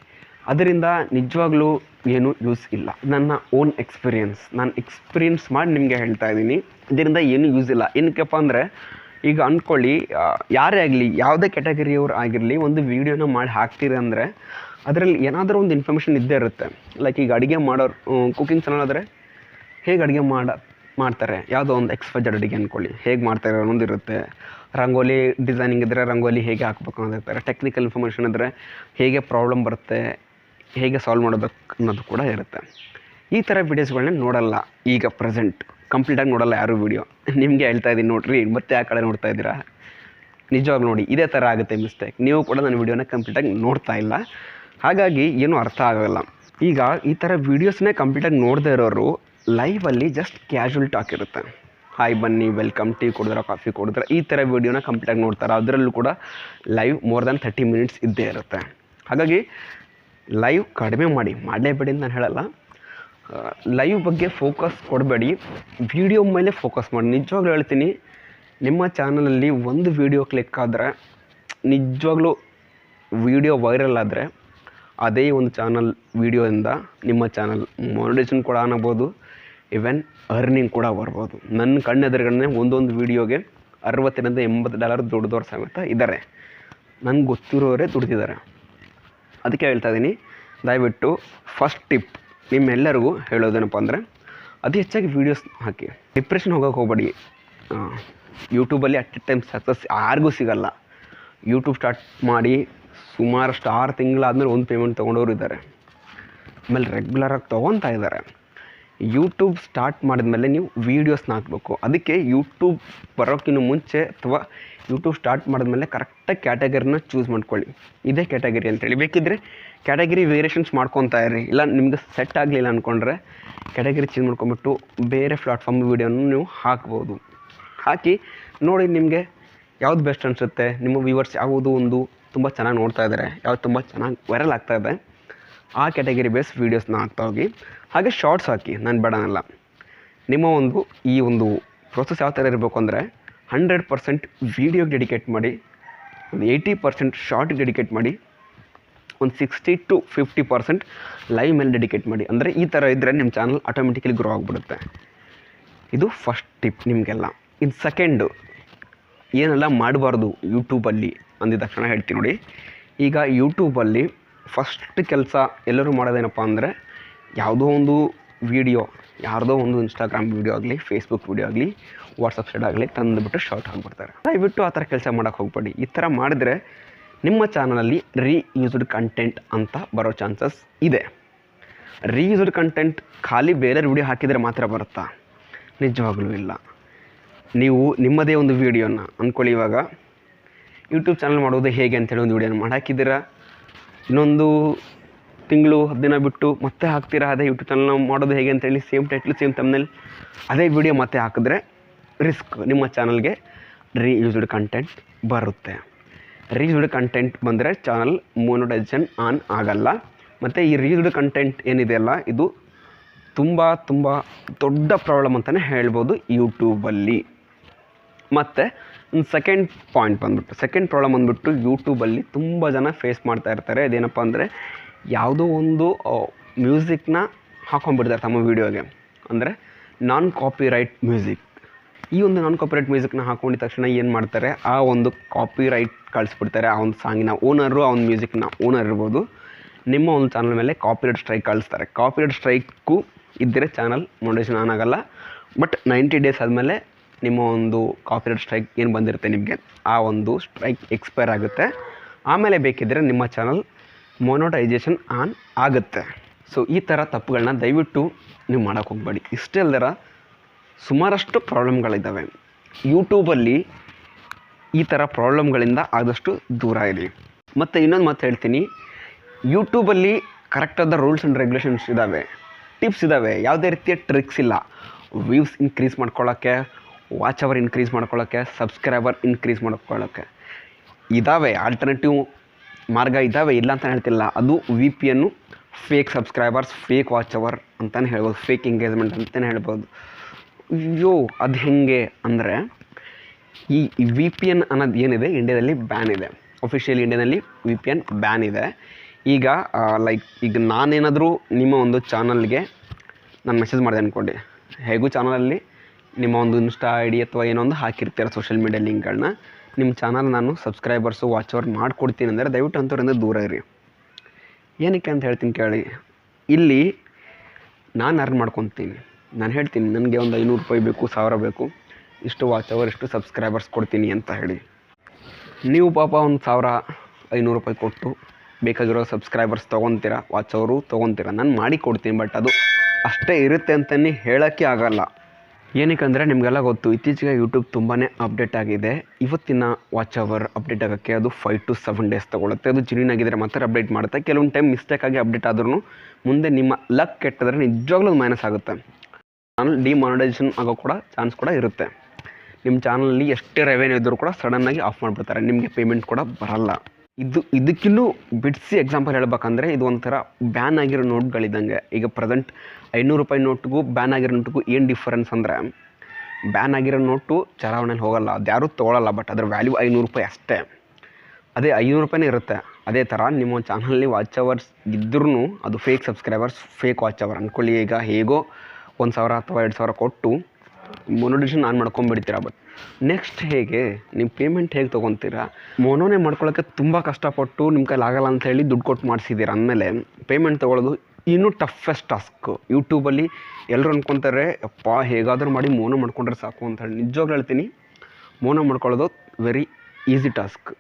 ಅದರಿಂದ ನಿಜವಾಗ್ಲೂ ಏನು ಯೂಸ್ ಇಲ್ಲ. ನನ್ನ ಓನ್ ಎಕ್ಸ್ಪೀರಿಯನ್ಸ್ ನಾನು ಎಕ್ಸ್ಪೀರಿಯನ್ಸ್ ಮಾಡಿ ನಿಮಗೆ ಹೇಳ್ತಾ ಇದ್ದೀನಿ. ಇದರಿಂದ ಏನು ಯೂಸ್ ಇಲ್ಲ. ಏನಕ್ಕಪ್ಪ ಅಂದರೆ, ಈಗ ಅಂದ್ಕೊಳ್ಳಿ ಯಾರೇ ಆಗಲಿ, ಯಾವುದೇ ಕ್ಯಾಟಗರಿಯವ್ರು ಆಗಿರಲಿ, ಒಂದು ವೀಡಿಯೋನ ಮಾಡಿ ಹಾಕ್ತೀರಿ ಅಂದರೆ ಅದರಲ್ಲಿ ಏನಾದರೂ ಒಂದು ಇನ್ಫಾರ್ಮೇಷನ್ ಇದ್ದೇ ಇರುತ್ತೆ. ಲೈಕ್ ಈಗ ಅಡುಗೆ ಮಾಡೋರು ಕುಕಿಂಗ್ ಚಾನಲ್ ಆದರೆ ಹೇಗೆ ಅಡುಗೆ ಮಾಡ, ಮಾಡ್ತಾರೆ? ಯಾವುದೋ ಒಂದು ಎಕ್ಸ್ಪೈಜಡ್ ಅಡುಗೆ ಅಂದ್ಕೊಳ್ಳಿ ಹೇಗೆ ಮಾಡ್ತಾರೆ ಅನ್ನೋದು ಇರುತ್ತೆ. ರಂಗೋಲಿ ಡಿಸೈನಿಂಗ್ ಇದ್ದರೆ ರಂಗೋಲಿ ಹೇಗೆ ಹಾಕ್ಬೇಕು ಅನ್ನೋದಿರ್ತಾರೆ ಟೆಕ್ನಿಕಲ್ ಇನ್ಫಾರ್ಮೇಷನ್ ಇದ್ದರೆ ಹೇಗೆ ಪ್ರಾಬ್ಲಮ್ ಬರುತ್ತೆ, ಹೇಗೆ ಸಾಲ್ವ್ ಮಾಡೋದಕ್ಕೆ ಅನ್ನೋದು ಕೂಡ ಇರುತ್ತೆ. ಈ ಥರ ವೀಡಿಯೋಸ್ಗಳನ್ನ ನೋಡಲ್ಲ ಈಗ ಪ್ರೆಸೆಂಟ್ ಕಂಪ್ಲೀಟಾಗಿ ನೋಡಲ್ಲ ಯಾರು ವೀಡಿಯೋ ನಿಮಗೆ ಹೇಳ್ತಾ ಇದ್ದೀನಿ ನೋಡಿರಿ, ಮತ್ತೆ ಆ ಕಡೆ ನೋಡ್ತಾ ಇದ್ದೀರಾ? ನಿಜವಾಗ್ಲೂ ನೋಡಿ, ಇದೇ ಥರ ಆಗುತ್ತೆ ಮಿಸ್ಟೇಕ್ ನೀವು ಕೂಡ ನನ್ನ ವೀಡಿಯೋನ ಕಂಪ್ಲೀಟಾಗಿ ನೋಡ್ತಾ ಇಲ್ಲ. ಹಾಗಾಗಿ ಏನೂ ಅರ್ಥ ಆಗೋಲ್ಲ. ಈಗ ಈ ಥರ ವೀಡಿಯೋಸ್ನೇ ಕಂಪ್ಲೀಟಾಗಿ ನೋಡದೇ ಇರೋರು ಲೈವಲ್ಲಿ ಜಸ್ಟ್ ಕ್ಯಾಶುವಲ್ ಟಾಕ್ ಇರುತ್ತೆ. ಹಾಯ್ ಬನ್ನಿ ವೆಲ್ಕಮ್ ಟೀ ಕುಡಿದ್ರೆ ಕಾಫಿ ಕುಡಿದ್ರೆ, ಈ ಥರ ವೀಡಿಯೋನ ಕಂಪ್ಲೀಟಾಗಿ ನೋಡ್ತಾರೆ. ಅದರಲ್ಲೂ ಕೂಡ live more than thirty minutes ಇದ್ದೇ ಇರುತ್ತೆ. ಹಾಗಾಗಿ ಲೈವ್ ಕಡಿಮೆ ಮಾಡಿ, ಮಾಡಲೇಬೇಡಿ ಅಂತ ನಾನು ಹೇಳಲ್ಲ. ಲೈವ್ ಬಗ್ಗೆ ಫೋಕಸ್ ಕೊಡಬೇಡಿ. ವಿಡಿಯೋ ಮೇಲೆ ಫೋಕಸ್ ಮಾಡಿ. ನಿಜವಾಗ್ಲೂ ಹೇಳ್ತೀನಿ, ನಿಮ್ಮ ಚಾನಲಲ್ಲಿ ಒಂದು ವಿಡಿಯೋ ಕ್ಲಿಕ್ ಆದರೆ, ನಿಜವಾಗ್ಲೂ ವಿಡಿಯೋ ವೈರಲ್ ಆದರೆ ಅದೇ ಒಂದು ಚಾನಲ್ ವೀಡಿಯೋದಿಂದ ನಿಮ್ಮ ಚಾನಲ್ ಮಾನಿಟೇಷನ್ ಕೂಡ ಅನ್ನಬೋದು ಇವನ್ ಅರ್ನಿಂಗ್ ಕೂಡ ಬರ್ಬೋದು. ನನ್ನ ಕಣ್ಣೆದುರುಗಡೆ ಒಂದೊಂದು ವೀಡಿಯೋಗೆ ಅರವತ್ತರಿಂದ ಎಂಬತ್ತು ಡಾಲರ್ ದುಡ್ದವ್ರು ಸಮೇತ ಇದ್ದಾರೆ. ನನಗೆ ಗೊತ್ತಿರೋರೇ ದುಡ್ದಿದ್ದಾರೆ. ಅದಕ್ಕೆ ಹೇಳ್ತಾ ಇದ್ದೀನಿ ದಯವಿಟ್ಟು ಫಸ್ಟ್ ಟಿಪ್ ನಿಮ್ಮೆಲ್ಲರಿಗೂ ಹೇಳೋದೇನಪ್ಪ ಅಂದರೆ, ಅತಿ ಹೆಚ್ಚಾಗಿ ವೀಡಿಯೋಸ್ ಹಾಕಿ. ಡಿಪ್ರೆಷನ್ ಹೋಗೋಕೆ ಹೋಗಬೇಡಿ. ಯೂಟ್ಯೂಬಲ್ಲಿ ಅಟ್ ಎ ಟೈಮ್ ಸಕ್ಸಸ್ ಯಾರಿಗೂ ಸಿಗಲ್ಲ. ಯೂಟ್ಯೂಬ್ ಸ್ಟಾರ್ಟ್ ಮಾಡಿ ಸುಮಾರಷ್ಟು ಆರು ತಿಂಗಳಾದ್ಮೇಲೆ ಒಂದು ಪೇಮೆಂಟ್ ತೊಗೊಂಡವರು ಇದ್ದಾರೆ. ಆಮೇಲೆ ರೆಗ್ಯುಲರಾಗಿ ತೊಗೊತಾ ಇದ್ದಾರೆ. ಯೂಟ್ಯೂಬ್ ಸ್ಟಾರ್ಟ್ ಮಾಡಿದ ಮೇಲೆ ನೀವು ವೀಡಿಯೋಸ್ನ ಹಾಕಬೇಕು. ಅದಕ್ಕೆ ಯೂಟ್ಯೂಬ್ ಬರೋಕ್ಕಿಂತ ಮುಂಚೆ ಅಥವಾ ಯೂಟ್ಯೂಬ್ ಸ್ಟಾರ್ಟ್ ಮಾಡಿದ್ಮೇಲೆ ಕರೆಕ್ಟಾಗಿ ಕ್ಯಾಟಗರಿನ ಚೂಸ್ ಮಾಡ್ಕೊಳ್ಳಿ. ಇದೇ ಕ್ಯಾಟಗರಿ ಅಂತೇಳಿ. ಬೇಕಿದ್ದರೆ ಕ್ಯಾಟಗರಿ ವೇರಿಯೇಷನ್ಸ್ ಮಾಡ್ಕೊತಾ ಇರಿ. ಇಲ್ಲ ನಿಮಗೆ ಸೆಟ್ ಆಗಲಿಲ್ಲ ಅಂದ್ಕೊಂಡ್ರೆ ಕ್ಯಾಟಗರಿ ಚೇಂಜ್ ಮಾಡ್ಕೊಂಬಿಟ್ಟು ಬೇರೆ ಪ್ಲಾಟ್ಫಾರ್ಮ್ ವೀಡಿಯೋನೂ ನೀವು ಹಾಕ್ಬೋದು. ಹಾಕಿ ನೋಡಿ ನಿಮಗೆ ಯಾವ್ದು ಬೆಸ್ಟ್ ಅನಿಸುತ್ತೆ, ನಿಮ್ಮ ವ್ಯೂವರ್ಸ್ ಯಾವುದು ಒಂದು ತುಂಬ ಚೆನ್ನಾಗಿ ನೋಡ್ತಾ ಇದ್ದಾರೆ ಯಾವ ತುಂಬ ಚೆನ್ನಾಗಿ ವೈರಲ್ ಆಗ್ತಾ ಇದೆ. ಆ ಕ್ಯಾಟಗರಿ ಬೇಸ್ ವೀಡಿಯೋಸ್ನ ಹಾಕ್ತಾ ಹೋಗಿ. ಹಾಗೆ ಶಾರ್ಟ್ಸ್ ಹಾಕಿ, ನಾನು ಬೇಡನಲ್ಲ ನಿಮ್ಮ ಒಂದು, ಈ ಒಂದು ಪ್ರೊಸೆಸ್ ಯಾವ ಥರ ಇರಬೇಕು ಅಂದರೆ ಹಂಡ್ರೆಡ್ ಪರ್ಸೆಂಟ್ ವೀಡಿಯೋಗೆ ಡೆಡಿಕೇಟ್ ಮಾಡಿ, ಒಂದು ಏಯ್ಟಿ ಪರ್ಸೆಂಟ್ ಶಾರ್ಟ್ಗೆ ಡೆಡಿಕೇಟ್ ಮಾಡಿ, ಒಂದು sixty to fifty percent live ಮೇಲೆ ಡೆಡಿಕೇಟ್ ಮಾಡಿ. ಅಂದರೆ ಈ ಥರ ಇದ್ದರೆ ನಿಮ್ಮ ಚಾನಲ್ ಆಟೋಮೆಟಿಕಲಿ ಗ್ರೋ ಆಗಿಬಿಡುತ್ತೆ. ಇದು ಫಸ್ಟ್ ಟಿಪ್ ನಿಮಗೆಲ್ಲ. ಇದು ಸೆಕೆಂಡು ಏನೆಲ್ಲ ಮಾಡಬಾರ್ದು ಯೂಟ್ಯೂಬಲ್ಲಿ ಅಂದಿದ ತಕ್ಷಣ ಹೇಳ್ತೀನಿ ನೋಡಿ. ಈಗ ಯೂಟ್ಯೂಬಲ್ಲಿ ಫಸ್ಟ್ ಕೆಲಸ ಎಲ್ಲರೂ ಮಾಡೋದೇನಪ್ಪ ಅಂದರೆ ಯಾವುದೋ ಒಂದು ವೀಡಿಯೋ ಯಾರ್ದೋ ಒಂದು ಇನ್ಸ್ಟಾಗ್ರಾಮ್ ವೀಡಿಯೋ ಆಗಲಿ ಫೇಸ್ಬುಕ್ ವೀಡಿಯೋ ಆಗಲಿ ವಾಟ್ಸಪ್ ಸೈಡ್ ಆಗಲಿ ತಂದುಬಿಟ್ಟು ಶಾರ್ಟ್ ಆಗಿಬಿಡ್ತಾರೆ ದಯವಿಟ್ಟು ಆ ಥರ ಕೆಲಸ ಮಾಡೋಕ್ಕೆ ಹೋಗ್ಬೇಡಿ. ಈ ಥರ ಮಾಡಿದ್ರೆ ನಿಮ್ಮ ಚಾನಲಲ್ಲಿ ರೀಯೂಸ್ಡ್ ಕಂಟೆಂಟ್ ಅಂತ ಬರೋ ಚಾನ್ಸಸ್ ಇದೆ. ರೀಯೂಸ್ಡ್ ಕಂಟೆಂಟ್ ಖಾಲಿ ಬೇರೆ ವಿಡಿಯೋ ಹಾಕಿದರೆ ಮಾತ್ರ ಬರುತ್ತಾ? ನಿಜವಾಗಲೂ ಇಲ್ಲ. ನೀವು ನಿಮ್ಮದೇ ಒಂದು ವೀಡಿಯೋನ ಅಂದ್ಕೊಳ್ಳಿ ಇವಾಗ. ಯೂಟ್ಯೂಬ್ ಚಾನಲ್ ಮಾಡೋದು ಹೇಗೆ ಅಂತೇಳಿ ಒಂದು ವೀಡಿಯೋನ ಮಾಡಿ ಹಾಕಿದ್ದೀರಾ? ಇನ್ನೊಂದು ತಿಂಗಳು, ಹತ್ತು ದಿನ ಬಿಟ್ಟು ಮತ್ತೆ ಹಾಕ್ತೀರಾ? ಅದೇ ಯೂಟ್ಯೂಬ್ ಚಾನಲ್ ಮಾಡೋದು ಹೇಗೆ ಅಂತೇಳಿ ಸೇಮ್ ಟೈಟ್ಲ್ ಸೇಮ್ ತಮ್ಮನಲ್ಲಿ ಅದೇ ವಿಡಿಯೋ ಮತ್ತೆ ಹಾಕಿದ್ರೆ ರಿಸ್ಕ್ ನಿಮ್ಮ ಚಾನಲ್ಗೆ ರೀಯೂಸ್ಡ್ ಕಂಟೆಂಟ್ ಬರುತ್ತೆ. ರೀಯೂಸ್ಡ್ ಕಂಟೆಂಟ್ ಬಂದರೆ ಚಾನಲ್ ಮೋನೋಟೈಸೇಷನ್ ಆನ್ ಆಗಲ್ಲ. ಮತ್ತು ಈ ರೀಯೂಸ್ಡ್ ಕಂಟೆಂಟ್ ಏನಿದೆಯಲ್ಲ ಇದು ತುಂಬ ತುಂಬ ದೊಡ್ಡ ಪ್ರಾಬ್ಲಮ್ ಅಂತಲೇ ಹೇಳ್ಬೋದು ಯೂಟ್ಯೂಬಲ್ಲಿ ಮತ್ತು ಸೆಕೆಂಡ್ ಪಾಯಿಂಟ್ ಬಂದುಬಿಟ್ಟು ಸೆಕೆಂಡ್ ಪ್ರಾಬ್ಲಮ್ ಬಂದುಬಿಟ್ಟು ಯೂಟ್ಯೂಬಲ್ಲಿ ತುಂಬ ಜನ ಫೇಸ್ ಮಾಡ್ತಾ ಇರ್ತಾರೆ. ಅದೇನಪ್ಪ ಅಂದರೆ ಯಾವುದೋ ಒಂದು ಮ್ಯೂಸಿಕ್ನ ಹಾಕೊಂಡ್ಬಿಡ್ತಾರೆ ತಮ್ಮ ವೀಡಿಯೋಗೆ ಅಂದರೆ ನಾನ್ ಕಾಪಿರೈಟ್ ಮ್ಯೂಸಿಕ್ ಈ ಒಂದು ನಾನ್ ಕಾಪಿರೈಟ್ ಮ್ಯೂಸಿಕ್ನ ಹಾಕೊಂಡಿದ ತಕ್ಷಣ ಏನು ಮಾಡ್ತಾರೆ? ಆ ಒಂದು ಕಾಪಿರೈಟ್ ಕಳಿಸ್ಬಿಡ್ತಾರೆ. ಆ ಒಂದು ಸಾಂಗಿನ ಓನರು ಆ ಒಂದು ಮ್ಯೂಸಿಕ್ನ ಓನರ್ ಇರ್ಬೋದು. ನಿಮ್ಮ ಒಂದು ಚಾನಲ್ ಮೇಲೆ ಕಾಪಿರೈಟ್ ಸ್ಟ್ರೈಕ್ ಕಳಿಸ್ತಾರೆ. ಕಾಪಿರೈಟ್ ಸ್ಟ್ರೈಕು ಇದ್ದರೆ ಚಾನಲ್ ಮೊಂಡೇಶನ್ ಆನ್ ಆಗೋಲ್ಲ. ಬಟ್ ನೈಂಟಿ ಡೇಸ್ ಆದಮೇಲೆ ನಿಮ್ಮ ಒಂದು ಕಾಪಿರೈಟ್ ಸ್ಟ್ರೈಕ್ ಏನು ಬಂದಿರುತ್ತೆ ನಿಮಗೆ? ಆ ಒಂದು ಸ್ಟ್ರೈಕ್ ಎಕ್ಸ್ಪೈರ್ ಆಗುತ್ತೆ. ಆಮೇಲೆ ಬೇಕಿದ್ದರೆ ನಿಮ್ಮ ಚಾನಲ್ ಮೊನೋಟೈಸೇಷನ್ ಆನ್ ಆಗುತ್ತೆ. ಸೊ ಈ ಥರ ತಪ್ಪುಗಳನ್ನ ದಯವಿಟ್ಟು ನೀವು ಮಾಡೋಕೆ ಹೋಗಬೇಡಿ. ಇಷ್ಟೇ ಅಲ್ದರ ಸುಮಾರಷ್ಟು ಪ್ರಾಬ್ಲಮ್ಗಳಿದ್ದಾವೆ ಯೂಟ್ಯೂಬಲ್ಲಿ ಈ ಥರ ಪ್ರಾಬ್ಲಮ್ಗಳಿಂದ ಆದಷ್ಟು ದೂರ ಇರಿ. ಮತ್ತು ಇನ್ನೊಂದು ಮಾತು ಹೇಳ್ತೀನಿ. ಯೂಟ್ಯೂಬಲ್ಲಿ ಕರೆಕ್ಟಾದ ರೂಲ್ಸ್ ಆ್ಯಂಡ್ ರೆಗ್ಯುಲೇಷನ್ಸ್ ಇದ್ದಾವೆ ಟಿಪ್ಸ್ ಇದ್ದಾವೆ ಯಾವುದೇ ರೀತಿಯ ಟ್ರಿಕ್ಸ್ ಇಲ್ಲ. ವ್ಯೂಸ್ ಇನ್ಕ್ರೀಸ್ ಮಾಡ್ಕೊಳ್ಳೋಕ್ಕೆ ವಾಚ್ ಅವರ್ ಇನ್ಕ್ರೀಸ್ ಮಾಡ್ಕೊಳ್ಳೋಕ್ಕೆ ಸಬ್ಸ್ಕ್ರೈಬರ್ ಇನ್ಕ್ರೀಸ್ ಮಾಡ್ಕೊಳ್ಳೋಕ್ಕೆ ಇದ್ದಾವೆ ಆಲ್ಟರ್ನೇಟಿವ್ ಮಾರ್ಗ ಇದ್ದಾವೆ ಇಲ್ಲ ಅಂತ ಹೇಳ್ತಿಲ್ಲ. ಅದು V P N fake subscribers fake watch hour ಅಂತಲೇ ಹೇಳ್ಬೋದು ಫೇಕ್ ಎಂಗೇಜ್ಮೆಂಟ್ ಅಂತಲೇ ಹೇಳ್ಬೋದು. ಅಯ್ಯೋ ಅದು ಹೇಗೆ ಅಂದರೆ, ಈ ವಿ ಪಿ ಎನ್ ಅನ್ನೋದು ಏನಿದೆ ಇಂಡಿಯಾದಲ್ಲಿ ಬ್ಯಾನ್ ಇದೆ. ಅಫಿಷಿಯಲ್ ಇಂಡಿಯಾದಲ್ಲಿ ವಿ ಪಿ ಎನ್ ಬ್ಯಾನ್ ಇದೆ. ಈಗ ಲೈಕ್ ಈಗ ನಾನೇನಾದರೂ ನಿಮ್ಮ ಒಂದು ಚಾನಲ್ಗೆ ನಾನು ಮೆಸೇಜ್ ಮಾಡಿದೆ ಅಂದ್ಕೊಂಡು ಹೇಗೂ ಚಾನಲಲ್ಲಿ ನಿಮ್ಮ ಒಂದು ಇನ್ಸ್ಟಾ ಐ ಡಿ ಅಥವಾ ಏನೋ ಒಂದು ಹಾಕಿರ್ತೀರ ಸೋಷಿಯಲ್ ಮೀಡಿಯಾ ಲಿಂಕ್ಗಳನ್ನ ನಿಮ್ಮ ಚಾನಲ್ ನಾನು ಸಬ್ಸ್ಕ್ರೈಬರ್ಸು ವಾಚ್ ಅವರ್ ಮಾಡಿಕೊಡ್ತೀನಿ ಅಂದರೆ ದಯವಿಟ್ಟು ಅಂಥವ್ರಿಂದ ದೂರ ಇರಿ. ಏನಕ್ಕೆ ಅಂತ ಹೇಳ್ತೀನಿ ಕೇಳಿ, ಇಲ್ಲಿ ನಾನು ಅರ್ನ್ ಮಾಡ್ಕೊತೀನಿ. ನಾನು ಹೇಳ್ತೀನಿ, ನನಗೆ ಒಂದು ಐನೂರು ರೂಪಾಯಿ ಬೇಕು, ಸಾವಿರ ಬೇಕು, ಇಷ್ಟು ವಾಚ್ ಇಷ್ಟು ಸಬ್ಸ್ಕ್ರೈಬರ್ಸ್ ಕೊಡ್ತೀನಿ ಅಂತ ಹೇಳಿ. ನೀವು ಪಾಪ ಒಂದು ಸಾವಿರ, ಐನೂರು ರೂಪಾಯಿ ಕೊಟ್ಟು ಬೇಕಾಗಿರೋ ಸಬ್ಸ್ಕ್ರೈಬರ್ಸ್ ತೊಗೊತೀರ ವಾಚ್ ಅವರು ತೊಗೊತೀರ, ನಾನು ಮಾಡಿ ಕೊಡ್ತೀನಿ ಬಟ್ ಅದು ಅಷ್ಟೇ ಇರುತ್ತೆ ಅಂತಲೇ ಹೇಳೋಕ್ಕೆ ಆಗಲ್ಲ. ಏನಕ್ಕಂದರೆ ನಿಮಗೆಲ್ಲ ಗೊತ್ತು, ಇತ್ತೀಚೆಗೆ ಯೂಟ್ಯೂಬ್ ತುಂಬಾ ಅಪ್ಡೇಟ್ ಆಗಿದೆ. ಇವತ್ತಿನ ವಾಚ್ ಅವರ್ ಅಪ್ಡೇಟ್ ಆಗೋಕ್ಕೆ ಅದು ಫೈವ್ ಟು ಸೆವೆನ್ ಡೇಸ್ ತೊಗೊಳುತ್ತೆ. ಅದು ಜಿನಿನ್ ಆಗಿದ್ದರೆ ಮಾತ್ರ ಅಪ್ಡೇಟ್ ಮಾಡುತ್ತೆ. ಕೆಲವೊಂದು ಟೈಮ್ ಮಿಸ್ಟೇಕ್ ಆಗಿ ಅಪ್ಡೇಟ್ ಆದ್ರೂ ಮುಂದೆ ನಿಮ್ಮ ಲಕ್ ಕೆಟ್ಟದ್ರೆ ನಿಜವಾಗ್ಲೂ ಮೈನಸ್ ಆಗುತ್ತೆ. ಚಾನಲ್ ಡಿಮಾನಿಟೈಸೇಷನ್ ಆಗೋ ಕೂಡ ಚಾನ್ಸ್ ಕೂಡ ಇರುತ್ತೆ. ನಿಮ್ಮ ಚಾನಲಲ್ಲಿ ಎಷ್ಟೇ ರೆವೆನ್ಯೂ ಇದ್ದರೂ ಕೂಡ ಸಡನ್ನಾಗಿ ಆಫ್ ಮಾಡಿಬಿಡ್ತಾರೆ. ನಿಮಗೆ ಪೇಮೆಂಟ್ ಕೂಡ ಬರಲ್ಲ. ಇದು ಇದಕ್ಕಿನ್ನೂ ಬಿಡಿಸಿ ಎಕ್ಸಾಂಪಲ್ ಹೇಳ್ಬೇಕಂದ್ರೆ ಇದು ಒಂಥರ ಬ್ಯಾನ್ ಆಗಿರೋ ನೋಟ್ಗಳಿದ್ದಂಗೆ ಈಗ ಪ್ರೆಸೆಂಟ್ ಐನೂರು ರೂಪಾಯಿ ನೋಟ್ಗೂ ಬ್ಯಾನ್ ಆಗಿರೋ ನೋಟ್ಗೂ ಏನು ಡಿಫರೆನ್ಸ್ ಅಂದರೆ ಬ್ಯಾನ್ ಆಗಿರೋ ನೋಟು ಚಲಾವಣೆಯಲ್ಲಿ ಹೋಗಲ್ಲ. ಅದು ಯಾರೂ ತೊಗೊಳಲ್ಲ ಬಟ್ ಅದರ ವ್ಯಾಲ್ಯೂ ಐನೂರು ರೂಪಾಯಿ ಅಷ್ಟೇ. ಅದೇ ಐನೂರು ರೂಪಾಯಿನೇ ಇರುತ್ತೆ. ಅದೇ ಥರ ನಿಮ್ಮ ಚಾನಲ್ನಲ್ಲಿ ವಾಚ್ ಅವರ್ಸ್ ಇದ್ರೂ ಅದು fake subscribers fake watch hour ಅಂದ್ಕೊಳ್ಳಿ ಈಗ ಹೇಗೋ ಒಂದು ಸಾವಿರ ಅಥವಾ ಎರಡು ಸಾವಿರ ಕೊಟ್ಟು ಮೊನೋಡಿಷನ್ ಆನ್ ಮಾಡ್ಕೊಂಬಿಡ್ತೀರಾ ಬಟ್ ನೆಕ್ಸ್ಟ್ ಹೇಗೆ? ನಿಮ್ಮ ಪೇಮೆಂಟ್ ಹೇಗೆ ತೊಗೊತೀರಾ? ಮೊನೋನೇ ಮಾಡ್ಕೊಳ್ಳೋಕ್ಕೆ ತುಂಬ ಕಷ್ಟಪಟ್ಟು ನಿಮ್ಮ ಕೈಲಿ ಆಗಲ್ಲ ಅಂತ ಹೇಳಿ ದುಡ್ಡು ಕೊಟ್ಟು ಮಾಡಿಸಿದ್ದೀರ ಅಂದಮೇಲೆ ಪೇಮೆಂಟ್ ತೊಗೊಳ್ಳೋದು ಇನ್ನೂ ಟಫೆಸ್ಟ್ ಟಾಸ್ಕ್ ಯೂಟ್ಯೂಬಲ್ಲಿ ಎಲ್ಲರೂ ಅಂದ್ಕೊತಾರೆ ಅಪ್ಪ ಹೇಗಾದರೂ ಮಾಡಿ ಮೋನೋ ಮಾಡ್ಕೊಂಡ್ರೆ ಸಾಕು ಅಂತ ಹೇಳಿ. ನಿಜವಾಗ್ಲೂ ಹೇಳ್ತೀನಿ ಮೋನೋ ಮಾಡ್ಕೊಳ್ಳೋದು ವೆರಿ ಈಸಿ ಟಾಸ್ಕ್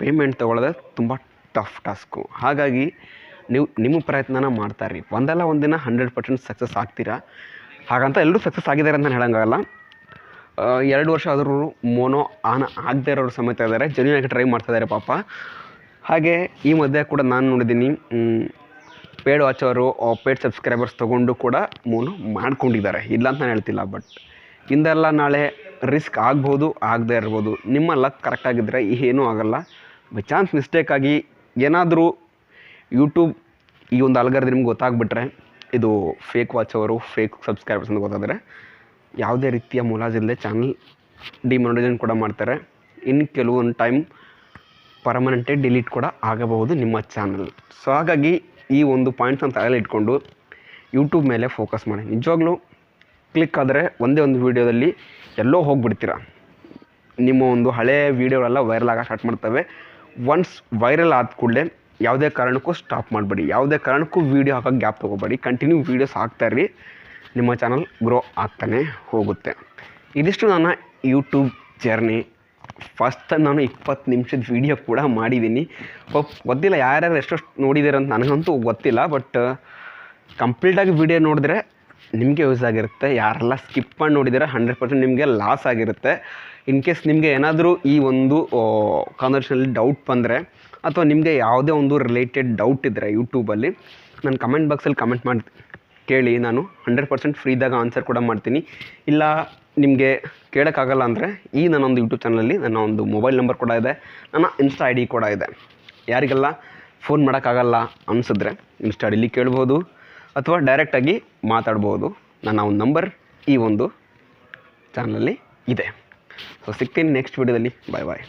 ಪೇಮೆಂಟ್ ತೊಗೊಳ್ಳೋದೇ ತುಂಬ ಟಫ್ ಟಾಸ್ಕು ಹಾಗಾಗಿ ನೀವು ನಿಮ್ಮ ಪ್ರಯತ್ನನ ಮಾಡ್ತಾರ್ರಿ ಒಂದಲ್ಲ ಒಂದಿನ ಹಂಡ್ರೆಡ್ ಪರ್ಸೆಂಟ್ ಸಕ್ಸಸ್ ಆಗ್ತೀರಾ? ಹಾಗಂತ ಎಲ್ಲರೂ ಸಕ್ಸಸ್ ಆಗಿದ್ದಾರೆ ಅಂತ ಹೇಳೋಂಗಾಗಲ್ಲ. ಆ, ಎರಡು ವರ್ಷ ಆದರೂ ಮೋನೋ ಆನ್ ಆಗದೇ ಇರೋರು ಸಮೇತ ಇದ್ದಾರೆ. ಜನ್ಯಾಗಿ ಟ್ರೈ ಮಾಡ್ತಾ ಇದ್ದಾರೆ ಪಾಪ. ಹಾಗೆ ಈ ಮಧ್ಯೆ ಕೂಡ ನಾನು ನೋಡಿದ್ದೀನಿ ಪೇಡ್ ವಾಚವರು ಪೇಡ್ ಸಬ್ಸ್ಕ್ರೈಬರ್ಸ್ ತೊಗೊಂಡು ಕೂಡ ಮೋನು ಮಾಡ್ಕೊಂಡಿದ್ದಾರೆ. ಇಲ್ಲ ಅಂತ ನಾನು ಹೇಳ್ತಿಲ್ಲ ಬಟ್ ಇಂದೆಲ್ಲ ನಾಳೆ ರಿಸ್ಕ್ ಆಗ್ಬೋದು ಆಗದೇ ಇರ್ಬೋದು. ನಿಮ್ಮ ಲಕ್ ಕರೆಕ್ಟಾಗಿದ್ದರೆ ಏನೂ ಆಗಲ್ಲ. ಬೈ ಚಾನ್ಸ್ ಮಿಸ್ಟೇಕಾಗಿ ಏನಾದರೂ ಯೂಟ್ಯೂಬ್ ಈ ಒಂದು ಅಲ್ಗರ್ದು ನಿಮ್ಗೆ ಗೊತ್ತಾಗ್ಬಿಟ್ರೆ ಇದು ಫೇಕ್ ವಾಚ್ ಅವರು ಫೇಕ್ ಸಬ್ಸ್ಕ್ರೈಬರ್ಸ್ ಅಂತ ಗೊತ್ತಾದರೆ, ಯಾವುದೇ ರೀತಿಯ ಮುಲಾಜಿಲ್ಲದೆ ಚಾನಲ್ ಡಿಮಾನಿಟೈಸೇಷನ್ ಕೂಡ ಮಾಡ್ತಾರೆ. ಇನ್ನು ಕೆಲವೊಂದು ಟೈಮ್ ಪರ್ಮನೆಂಟೇ ಡಿಲೀಟ್ ಕೂಡ ಆಗಬಹುದು ನಿಮ್ಮ ಚಾನಲ್ ಸೊ ಹಾಗಾಗಿ ಈ ಒಂದು ಪಾಯಿಂಟ್ಸ್ ಅಂತ ತಲೆಯಲ್ಲಿ ಇಟ್ಕೊಂಡು ಯೂಟ್ಯೂಬ್ ಮೇಲೆ ಫೋಕಸ್ ಮಾಡಿ. ನಿಜವಾಗ್ಲೂ ಕ್ಲಿಕ್ ಆದರೆ ಒಂದೇ ಒಂದು ವೀಡಿಯೋದಲ್ಲಿ ಎಲ್ಲೋ ಹೋಗಿಬಿಡ್ತೀರ. ನಿಮ್ಮ ಒಂದು ಹಳೆಯ ವೀಡಿಯೋಗಳೆಲ್ಲ ವೈರಲ್ ಆಗ ಸ್ಟಾರ್ಟ್ ಮಾಡ್ತವೆ. ಒನ್ಸ್ ವೈರಲ್ ಆದ ಕೂಡಲೇ ಯಾವುದೇ ಕಾರಣಕ್ಕೂ ಸ್ಟಾಪ್ ಮಾಡಬೇಡಿ. ಯಾವುದೇ ಕಾರಣಕ್ಕೂ ವೀಡಿಯೋ ಹಾಕೋಕ್ಕೆ ಗ್ಯಾಪ್ ತೊಗೋಬೇಡಿ. ಕಂಟಿನ್ಯೂ ವೀಡಿಯೋಸ್ ಹಾಕ್ತಾಯಿರಿ ನಿಮ್ಮ ಚಾನಲ್ ಗ್ರೋ ಆಗ್ತಾನೆ ಹೋಗುತ್ತೆ. ಇದಿಷ್ಟು ನನ್ನ ಯೂಟ್ಯೂಬ್ ಜರ್ನಿ ಫಸ್ಟ್ ನಾನು ಇಪ್ಪತ್ತು ನಿಮಿಷದ ವೀಡಿಯೋ ಕೂಡ ಮಾಡಿದ್ದೀನಿ. ಗೊತ್ತಿಲ್ಲ ಯಾರ್ಯಾರು ಎಷ್ಟೆಷ್ಟು ನೋಡಿದ್ದೀರ ಅಂತ ನನಗಂತೂ ಗೊತ್ತಿಲ್ಲ ಬಟ್ ಕಂಪ್ಲೀಟಾಗಿ ವೀಡಿಯೋ ನೋಡಿದ್ರೆ ನಿಮಗೆ ಯೂಸ್ ಆಗಿರುತ್ತೆ. ಯಾರೆಲ್ಲ ಸ್ಕಿಪ್ ಮಾಡಿ ನೋಡಿದರೆ ಹಂಡ್ರೆಡ್ ಪರ್ಸೆಂಟ್ ನಿಮಗೆ ಲಾಸ್ ಆಗಿರುತ್ತೆ. ಇನ್ ಕೇಸ್ ನಿಮಗೆ ಏನಾದರೂ ಈ ಒಂದು ಕಾನ್ವರ್ಷನಲ್ಲಿ ಡೌಟ್ ಬಂದರೆ ಅಥವಾ ನಿಮಗೆ ಯಾವುದೇ ಒಂದು ರಿಲೇಟೆಡ್ ಡೌಟ್ ಇದ್ದರೆ ಯೂಟ್ಯೂಬಲ್ಲಿ ನಾನು ಕಮೆಂಟ್ ಬಾಕ್ಸಲ್ಲಿ ಕಮೆಂಟ್ ಮಾಡಿ, ಕೇಳಿ ನಾನು ಹಂಡ್ರೆಡ್ ಪರ್ಸೆಂಟ್ ಫ್ರೀದಾಗ ಆನ್ಸರ್ ಕೂಡ ಮಾಡ್ತೀನಿ. ಇಲ್ಲ, ನಿಮಗೆ ಕೇಳೋಕ್ಕಾಗಲ್ಲ ಅಂದರೆ ಈ ನನ್ನೊಂದು ಯೂಟ್ಯೂಬ್ ಚಾನಲಲ್ಲಿ ನನ್ನ ಒಂದು ಮೊಬೈಲ್ ನಂಬರ್ ಕೂಡ ಇದೆ, ನನ್ನ ಇನ್ಸ್ಟಾ ಐ ಡಿ ಕೂಡ ಇದೆ. ಯಾರಿಗೆಲ್ಲ ಫೋನ್ ಮಾಡೋಕ್ಕಾಗಲ್ಲ ಅನಿಸಿದ್ರೆ ಇನ್ಸ್ಟಾ ಐಡಿಲಿ ಕೇಳ್ಬೋದು, ಅಥವಾ ಡೈರೆಕ್ಟಾಗಿ ಮಾತಾಡ್ಬೋದು. ನನ್ನ ಒಂದು ನಂಬರ್ ಈ ಒಂದು ಚಾನಲಲ್ಲಿ ಇದೆ. ಸೊ ಸಿಗ್ತೀನಿ ನೆಕ್ಸ್ಟ್ ವೀಡಿಯೋದಲ್ಲಿ ಬಾಯ್ ಬಾಯ್